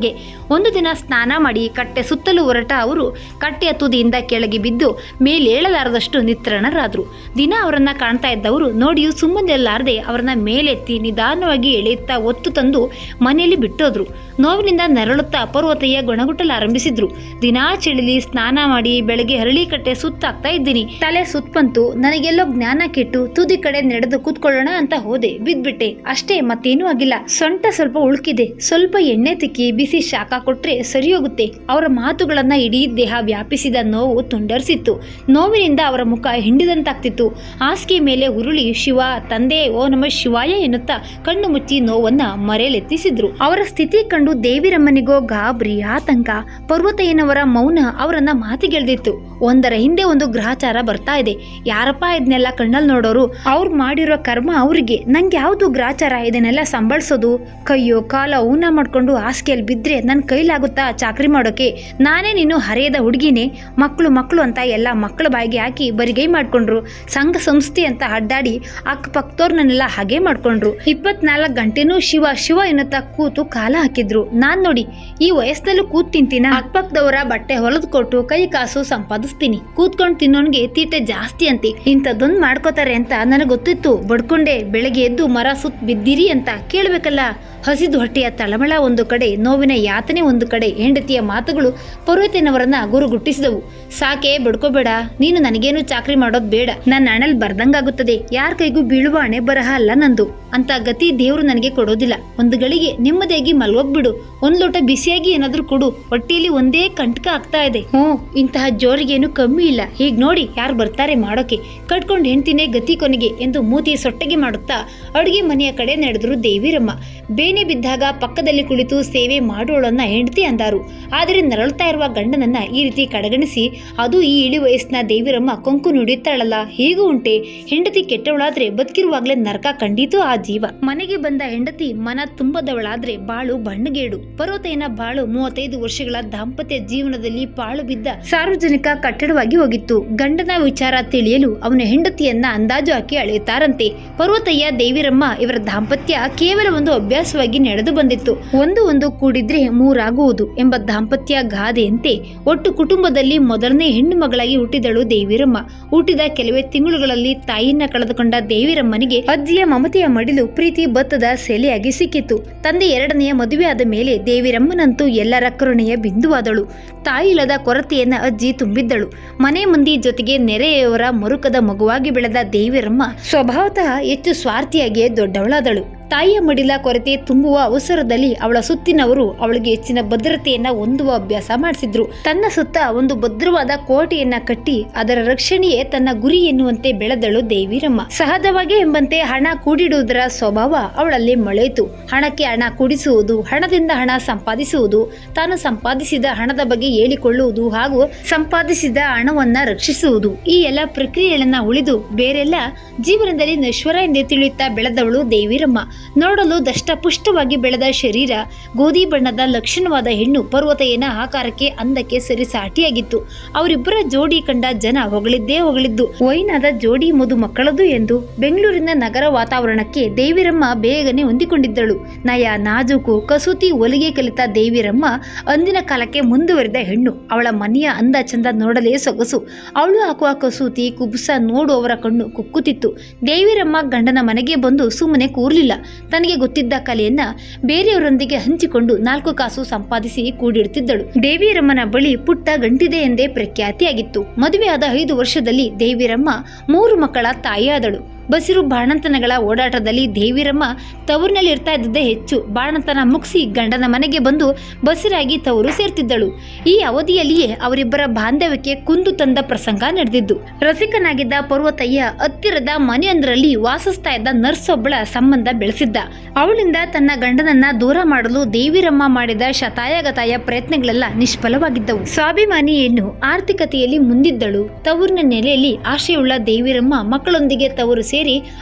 ಒಂದು ದಿನ ಸ್ನಾನ ಮಾಡಿ ಕಟ್ಟೆ ಸುತ್ತಲೂ ಹೊರಟ ಅವರು ಕಟ್ಟೆಯ ತುದಿಯಿಂದ ಕೆಳಗೆ ಬಿದ್ದು ಮೇಲೇಳಲಾರದಷ್ಟು ನಿತ್ರಣರಾದರು. ದಿನ ಅವರನ್ನು ಕಾಣ್ತಾ ಇದ್ದವರು ನೋಡಿಯೂ ಸುಮ್ಮನೆಲ್ಲಾರದೆ ಅವರನ್ನ ಮೇಲೆತ್ತಿ ನಿಧಾನವಾಗಿ ಎಳೆಯುತ್ತಾ ಒತ್ತು ತಂದು ಮನೆಯಲ್ಲಿ ಬಿಟ್ಟೋದ್ರು. ನೋವಿನಿಂದ ನರಳುತ್ತಾ ಅಪರ್ವತೆಯ ಗೊಣಗುಟ್ಟಲಾರಂಭಿಸಿದ್ರು ದಿನಾ ಚಳಿಲಿ ಸ್ನಾನ ಮಾಡಿ ಬೆಳಗ್ಗೆ ಹರಳಿ ಕಟ್ಟೆ ಸುತ್ತಾಗ್ತಾ ಇದ್ದೀನಿ. ತಲೆ ಸುತ್ತಂತು ನನಗೆಲ್ಲೋ ಜ್ಞಾನ ಕೆಟ್ಟು ತುದಿ ಕಡೆ ನಡೆದು ಕೂತ್ಕೊಳ್ಳೋಣ ಅಂತ ಹೋದೆ. ಬಿದ್ಬಿಟ್ಟೆ. ಅಷ್ಟೇ ಮತ್ತೇನೂ ಆಗಿಲ್ಲ. ಸೊಂಟ ಸ್ವಲ್ಪ ಉಳುಕಿದೆ. ಸ್ವಲ್ಪ ಎಣ್ಣೆ ತಿಕ್ಕಿ ಬಿಸಿ ಶಾಖ ಕೊಟ್ಟರೆ ಸರಿ ಹೋಗುತ್ತೆ ಅವರ ಮಾತುಗಳನ್ನು ಇಡೀ ದೇಹ ವ್ಯಾಪಿಸಿದ ನೋವು ತುಂಡರಿಸಿತ್ತು. ನೋವಿನಿಂದ ಅವರ ಮುಖ ಹಿಂಡಿದಂತಾಗ್ತಿತ್ತು. ಹಾಸಿಗೆ ಮೇಲೆ ಉರುಳಿ ಶಿವ, ತಂದೆ, ಓ ನಮ ಶಿವಾಯ ಎನ್ನುತ್ತಾ ಕಣ್ಣು ಮುಚ್ಚಿ ನೋವನ್ನ ಮರೆಯಲೆತ್ತಿಸಿದ್ರು. ಅವರ ಸ್ಥಿತಿ ಕಂಡು ದೇವಿರಮ್ಮನಿಗೋ ಗಾಬರಿ, ಆತಂಕ ಪರ್ವತಯ್ಯನವರ ಮೌನ ಅವರನ್ನ ಮಾತಿಗೆಳ್ದಿತ್ತು. ಒಂದರ ಹಿಂದೆ ಒಂದು ಗ್ರಹಚಾರ ಬರ್ತಾ ಇದೆ. ಯಾರಪ್ಪ ಇದನ್ನೆಲ್ಲ ಕಣ್ಣಲ್ಲಿ ನೋಡೋರು? ಅವ್ರು ಮಾಡಿರೋ ಕರ್ಮ ಅವರಿಗೆ. ನಂಗೆ ಯಾವುದು ಗ್ರಹಚಾರ ಇದನ್ನೆಲ್ಲ ಸಂಬಳಿಸೋದು ಕೈಯೋ ಕಾಲ ಊನ ಮಾಡ್ಕೊಂಡು ಹಾಸಿಗೆಯಲ್ಲಿ ಬಿದ್ದರೆ ನನ್ನ ಕೈಲಾಗುತ್ತಾ ಚಾಕ್ರಿ ಮಾಡೋಕೆ? ನಾನೇ ನೀನು ಹರೆಯದ ಹುಡುಗಿನೇ. ಮಕ್ಕಳು ಮಕ್ಕಳು ಅಂತ ಎಲ್ಲ ಮಕ್ಕಳ ಬಾಯಿಗೆ ಹಾಕಿ ಬರಿಗೈ ಮಾಡ್ಕೊಂಡ್ರು. ಸಂಘ ಸಂಸ್ಥೆ ಅಂತ ಅಡ್ಡಾಡಿ ಅಕ್ಕಪಕ್ಕದವ್ರನ್ನೆಲ್ಲ ಹಾಗೆ ಮಾಡ್ಕೊಂಡ್ರು. ಇಪ್ಪತ್ನಾಲ್ಕು ಗಂಟೆನೂ ಶಿವ ಶಿವ ಎನ್ನುತ್ತಾ ಕೂತು ಕಾಲ ಹಾಕಿದ್ರು. ನಾನ್ ನೋಡಿ, ಈ ವಯಸ್ಸಿನಲ್ಲೂ ಕೂತ್ ತಿಂತೀನ? ಅಕ್ಕಪಕ್ಕದವರ ಬಟ್ಟೆ ಹೊಲದ್ ಕೊಟ್ಟು ಕೈ ಕಾಸು ಸಂಪಾದಿಸ್ತೀನಿ. ಕೂತ್ಕೊಂಡು ತಿನ್ನೋನ್ಗೆ ತೀಟೆ ಜಾಸ್ತಿ ಅಂತೆ. ಇಂಥದ್ದೊಂದು ಮಾಡ್ಕೋತಾರೆ ಅಂತ ನನಗೆ ಗೊತ್ತಿತ್ತು. ಬಡ್ಕೊಂಡೆ ಬೆಳಗ್ಗೆ ಎದ್ದು ಮರ ಸುತ್ತ ಬಿದ್ದಿರಿ ಅಂತ ಕೇಳಬೇಕಲ್ಲ? ಹಸಿದು ಹೊಟ್ಟೆಯ ತಳಮಳ ಒಂದು ಕಡೆ, ನೋವಿನ ಯಾತನೆ ಒಂದು ಕಡೆ, ಹೆಂಡತಿಯ ಮಾತುಗಳು ಪರ್ವತಿನವರನ್ನ ಗುರುಗುಟ್ಟಿಸಿದವು. ಸಾಕೆ, ಬಡ್ಕೋಬೇಡ. ನೀನು ನನಗೇನು ಚಾಕ್ರಿ ಮಾಡೋದು ಬೇಡ. ನನ್ನ ಅಣಲ್ ಬರ್ದಂಗಾಗುತ್ತದೆ. ಯಾರ ಕೈಗೂ ಬೀಳುವ ಹಣೆ ಬರಹ ಅಲ್ಲ ನಂದು. ಅಂತ ಗತಿ ದೇವರು ನನಗೆ ಕೊಡೋದಿಲ್ಲ. ಒಂದು ಗಳಿಗೆ ನೆಮ್ಮದಿಯಾಗಿ ಮಲಗೋಗ್ಬಿಡು. ಒಂದ್ ಲೋಟ ಬಿಸಿಯಾಗಿ ಏನಾದರೂ ಕೊಡು. ಹೊಟ್ಟೆಯಲ್ಲಿ ಒಂದೇ ಕಂಟಕ ಆಗ್ತಾ ಇದೆ. ಹ್ಞೂ, ಇಂತಹ ಜೋರಿಗೇನು ಕಮ್ಮಿ ಇಲ್ಲ. ಹೀಗ್ ನೋಡಿ ಯಾರು ಬರ್ತಾರೆ ಮಾಡೋಕೆ. ಕಟ್ಕೊಂಡು ಹೆಂಡತಿನೇ ಗತಿ ಕೊನೆಗೆ ಎಂದು ಮೂತಿ ಸೊಟ್ಟಗೆ ಮಾಡುತ್ತಾ ಅಡುಗೆ ಮನೆಯ ಕಡೆ ನಡೆದ್ರು ದೇವಿರಮ್ಮ. ಬೇನೆ ಬಿದ್ದಾಗ ಪಕ್ಕದಲ್ಲಿ ಕುಳಿತು ಸೇವೆ ಮಾಡೋಳನ್ನ ಹೆಂಡತಿ ಅಂದಾರು. ಆದರೆ ನರಳುತ್ತಾ ಇರುವ ಗಂಡನನ್ನ ಈ ರೀತಿ ಕಡೆಗಣಿಸಿ, ಅದು ಈ ಇಳಿ ವಯಸ್ಸಿನ ದೇವಿರಮ್ಮ ಕೊಂಕು ನುಡಿಯುತ್ತಾಳಲ್ಲ, ಹೀಗೂ ಉಂಟೆ? ಹೆಂಡತಿ ಕೆಟ್ಟವಳಾದ್ರೆ ಬದುಕಿರುವಾಗಲೇ ನರಕ ಕಂಡಿತು ಆ ಜೀವ. ಮನೆಗೆ ಬಂದ ಹೆಂಡತಿ, ಮನ ತುಂಬದವಳಾದ್ರೆ ಬಾಳು ಬಣ್ಣಗೇಡು. ಪರ್ವತಯ್ಯನ ಬಾಳು ಮೂವತ್ತೈದು ವರ್ಷಗಳ ದಾಂಪತ್ಯ ಜೀವನದಲ್ಲಿ ಪಾಳು ಬಿದ್ದ ಸಾರ್ವಜನಿಕ ಕಟ್ಟಡವಾಗಿ ಹೋಗಿತ್ತು. ಗಂಡನ ವಿಚಾರ ತಿಳಿಯಲು ಅವನ ಹೆಂಡತಿಯನ್ನ ಅಂದಾಜು ಹಾಕಿ ಅಳೆಯುತ್ತಾರಂತೆ. ಪರ್ವತಯ್ಯ, ದೇವಿರಮ್ಮ ಇವರ ದಾಂಪತ್ಯ ಕೇವಲ ಒಂದು ಅಭ್ಯಾಸವಾಗಿ ನಡೆದು ಬಂದಿತ್ತು. ಒಂದು ಒಂದು ಕೂಡಿದ್ರೆ ಮೂರಾಗುವುದು ಎಂಬ ದಾಂಪತ್ಯ ಗಾದೆಯಂತೆ ಒಟ್ಟು ಕುಟುಂಬದಲ್ಲಿ ಮೊದಲನೇ ಹೆಣ್ಣು ಮಗಳಾಗಿ ಹುಟ್ಟಿದಳು ದೇವಿರಮ್ಮ. ಹುಟ್ಟಿದ ಕೆಲವೇ ತಿಂಗಳುಗಳಲ್ಲಿ ತಾಯಿಯನ್ನ ಕಳೆದುಕೊಂಡ ದೇವಿರಮ್ಮನಿಗೆ ಅಜ್ಜಿಯ ಮಮತೆಯ ಮಡಿಲು ಪ್ರೀತಿ ಬತ್ತದ ಸೆಲೆಯಾಗಿ ಸಿಕ್ಕಿತ್ತು ತಂದೆ ಎರಡನೆಯ ಮದುವೆ ಆದ ಮೇಲೆ ದೇವಿರಮ್ಮನಂತೂ ಎಲ್ಲರ ಕರುಣೆಯ ಬಿಂದುವಾದಳು. ತಾಯಿ ಇಲ್ಲದ ಕೊರತೆಯನ್ನ ಅಜ್ಜಿ ತುಂಬಿದ್ದಳು. ಮನೆ ಮಂದಿ ಜೊತೆಗೆ ನೆರೆಯವರ ಮರುಕದ ಮಗುವಾಗಿ ಬೆಳೆದ ದೇವಿರಮ್ಮ ಸ್ವಭಾವತಃ ಹೆಚ್ಚು ಸ್ವಾರ್ಥಿಯಾಗಿಯೇ ದೊಡ್ಡವಳಾದಳು. ತಾಯಿಯ ಮಡಿಲ ಕೊರತೆ ತುಂಬುವ ಅವಸರದಲ್ಲಿ ಅವಳ ಸುತ್ತಿನವರು ಅವಳಿಗೆ ಹೆಚ್ಚಿನ ಭದ್ರತೆಯನ್ನ ಹೊಂದುವ ಅಭ್ಯಾಸ ಮಾಡಿಸಿದ್ರು. ತನ್ನ ಸುತ್ತ ಒಂದು ಭದ್ರವಾದ ಕೋಟೆಯನ್ನ ಕಟ್ಟಿ ಅದರ ರಕ್ಷಣೆಯೇ ತನ್ನ ಗುರಿ ಎನ್ನುವಂತೆ ಬೆಳೆದಳು ದೇವಿರಮ್ಮ. ಸಹಜವಾಗಿ ಎಂಬಂತೆ ಹಣ ಕೂಡಿಡುವುದರ ಸ್ವಭಾವ ಅವಳಲ್ಲಿ ಮೊಳೆಯಿತು. ಹಣಕ್ಕೆ ಹಣ ಕೂಡಿಸುವುದು, ಹಣದಿಂದ ಹಣ ಸಂಪಾದಿಸುವುದು, ತಾನು ಸಂಪಾದಿಸಿದ ಹಣದ ಬಗ್ಗೆ ಹೇಳಿಕೊಳ್ಳುವುದು ಹಾಗೂ ಸಂಪಾದಿಸಿದ ಹಣವನ್ನ ರಕ್ಷಿಸುವುದು ಈ ಎಲ್ಲ ಪ್ರಕ್ರಿಯೆಗಳನ್ನ ಉಳಿದು ಬೇರೆಲ್ಲ ಜೀವನದಲ್ಲಿ ನಶ್ವರ ಎಂದೇ ತಿಳಿಯುತ್ತಾ ಬೆಳೆದವಳು ದೇವಿರಮ್ಮ. ನೋಡಲು ದಷ್ಟಪುಷ್ಟವಾಗಿ ಬೆಳೆದ ಶರೀರ, ಗೋಧಿ ಬಣ್ಣದ ಲಕ್ಷಣವಾದ ಹೆಣ್ಣು ಪರ್ವತೆಯನ ಆಕಾರಕ್ಕೆ ಅಂದಕ್ಕೆ ಸರಿಸಾಟಿಯಾಗಿತ್ತು. ಅವರಿಬ್ಬರ ಜೋಡಿ ಕಂಡ ಜನ ಹೊಗಳಿದ್ದೇ ಹೊಗಳಿದ್ದು, ವೈನಾದ ಜೋಡಿ ಮದು ಮಕ್ಕಳದು ಎಂದು ಬೆಂಗಳೂರಿನ ನಗರ ವಾತಾವರಣಕ್ಕೆ ದೇವಿರಮ್ಮ ಬೇಗನೆ ಹೊಂದಿಕೊಂಡಿದ್ದಳು. ನಯ ನಾಜೂಕು ಕಸೂತಿ ಒಲಿಗೆ ಕಲಿತ ದೇವಿರಮ್ಮ ಅಂದಿನ ಕಾಲಕ್ಕೆ ಮುಂದುವರಿದ ಹೆಣ್ಣು. ಅವಳ ಮನೆಯ ಅಂದ ಚಂದ ನೋಡಲೇ ಸೊಗಸು. ಅವಳು ಹಾಕುವ ಕಸೂತಿ, ಕುಬುಸ ನೋಡುವವರ ಕಣ್ಣು ಕುಕ್ಕುತ್ತಿತ್ತು. ದೇವಿರಮ್ಮ ಗಂಡನ ಮನೆಗೆ ಬಂದು ಸುಮ್ಮನೆ ಕೂರ್ಲಿಲ್ಲ. ತನಗೆ ಗೊತ್ತಿದ್ದ ಕಲೆಯನ್ನ ಬೇರೆಯವರೊಂದಿಗೆ ಹಂಚಿಕೊಂಡು ನಾಲ್ಕು ಕಾಸು ಸಂಪಾದಿಸಿ ಕೂಡಿಡುತ್ತಿದ್ದಳು ದೇವಿರಮ್ಮನ ಬಳಿ ಪುಟ್ಟ ಗಂಟಿದೆ ಎಂದೇ ಪ್ರಖ್ಯಾತಿಯಾಗಿತ್ತು. ಮದುವೆಯಾದ ಐದು ವರ್ಷದಲ್ಲಿ ದೇವಿರಮ್ಮ ಮೂರು ಮಕ್ಕಳ ತಾಯಿಯಾದಳು. ಬಸಿರು ಬಾಣಂತನಗಳ ಓಡಾಟದಲ್ಲಿ ದೇವಿರಮ್ಮ ತವರಿನಲ್ಲಿ ಇರ್ತಾ ಇದ್ದದ್ದೇ ಹೆಚ್ಚು. ಬಾಣಂತನ ಮುಗಿಸಿ ಗಂಡನ ಮನೆಗೆ ಬಂದು ಬಸಿರಾಗಿ ತವರು ಸೇರ್ತಿದ್ದಳು. ಈ ಅವಧಿಯಲ್ಲಿಯೇ ಅವರಿಬ್ಬರ ಬಾಂಧವ್ಯಕ್ಕೆ ಕುಂದು ತಂದ ಪ್ರಸಂಗ ನಡೆದಿದ್ದು. ರಸಿಕನಾಗಿದ್ದ ಪರ್ವತಯ್ಯ ಹತ್ತಿರದ ಮನೆಯೊಂದರಲ್ಲಿ ವಾಸಿಸ್ತಾ ಇದ್ದ ನರ್ಸ್ ಒಬ್ಬಳ ಸಂಬಂಧ ಬೆಳೆಸಿದ್ದ. ಅವಳಿಂದ ತನ್ನ ಗಂಡನನ್ನ ದೂರ ಮಾಡಲು ದೇವಿರಮ್ಮ ಮಾಡಿದ ಶತಾಯಗತಾಯ ಪ್ರಯತ್ನಗಳೆಲ್ಲ ನಿಷ್ಫಲವಾಗಿದ್ದವು. ಸ್ವಾಭಿಮಾನಿಯನ್ನು ಆರ್ಥಿಕತೆಯಲ್ಲಿ ಮುಂದಿದ್ದಳು. ತವರಿನ ನೆಲೆಯಲ್ಲಿ ಆಶೆಯುಳ್ಳ ದೇವಿರಮ್ಮ ಮಕ್ಕಳೊಂದಿಗೆ ತವರು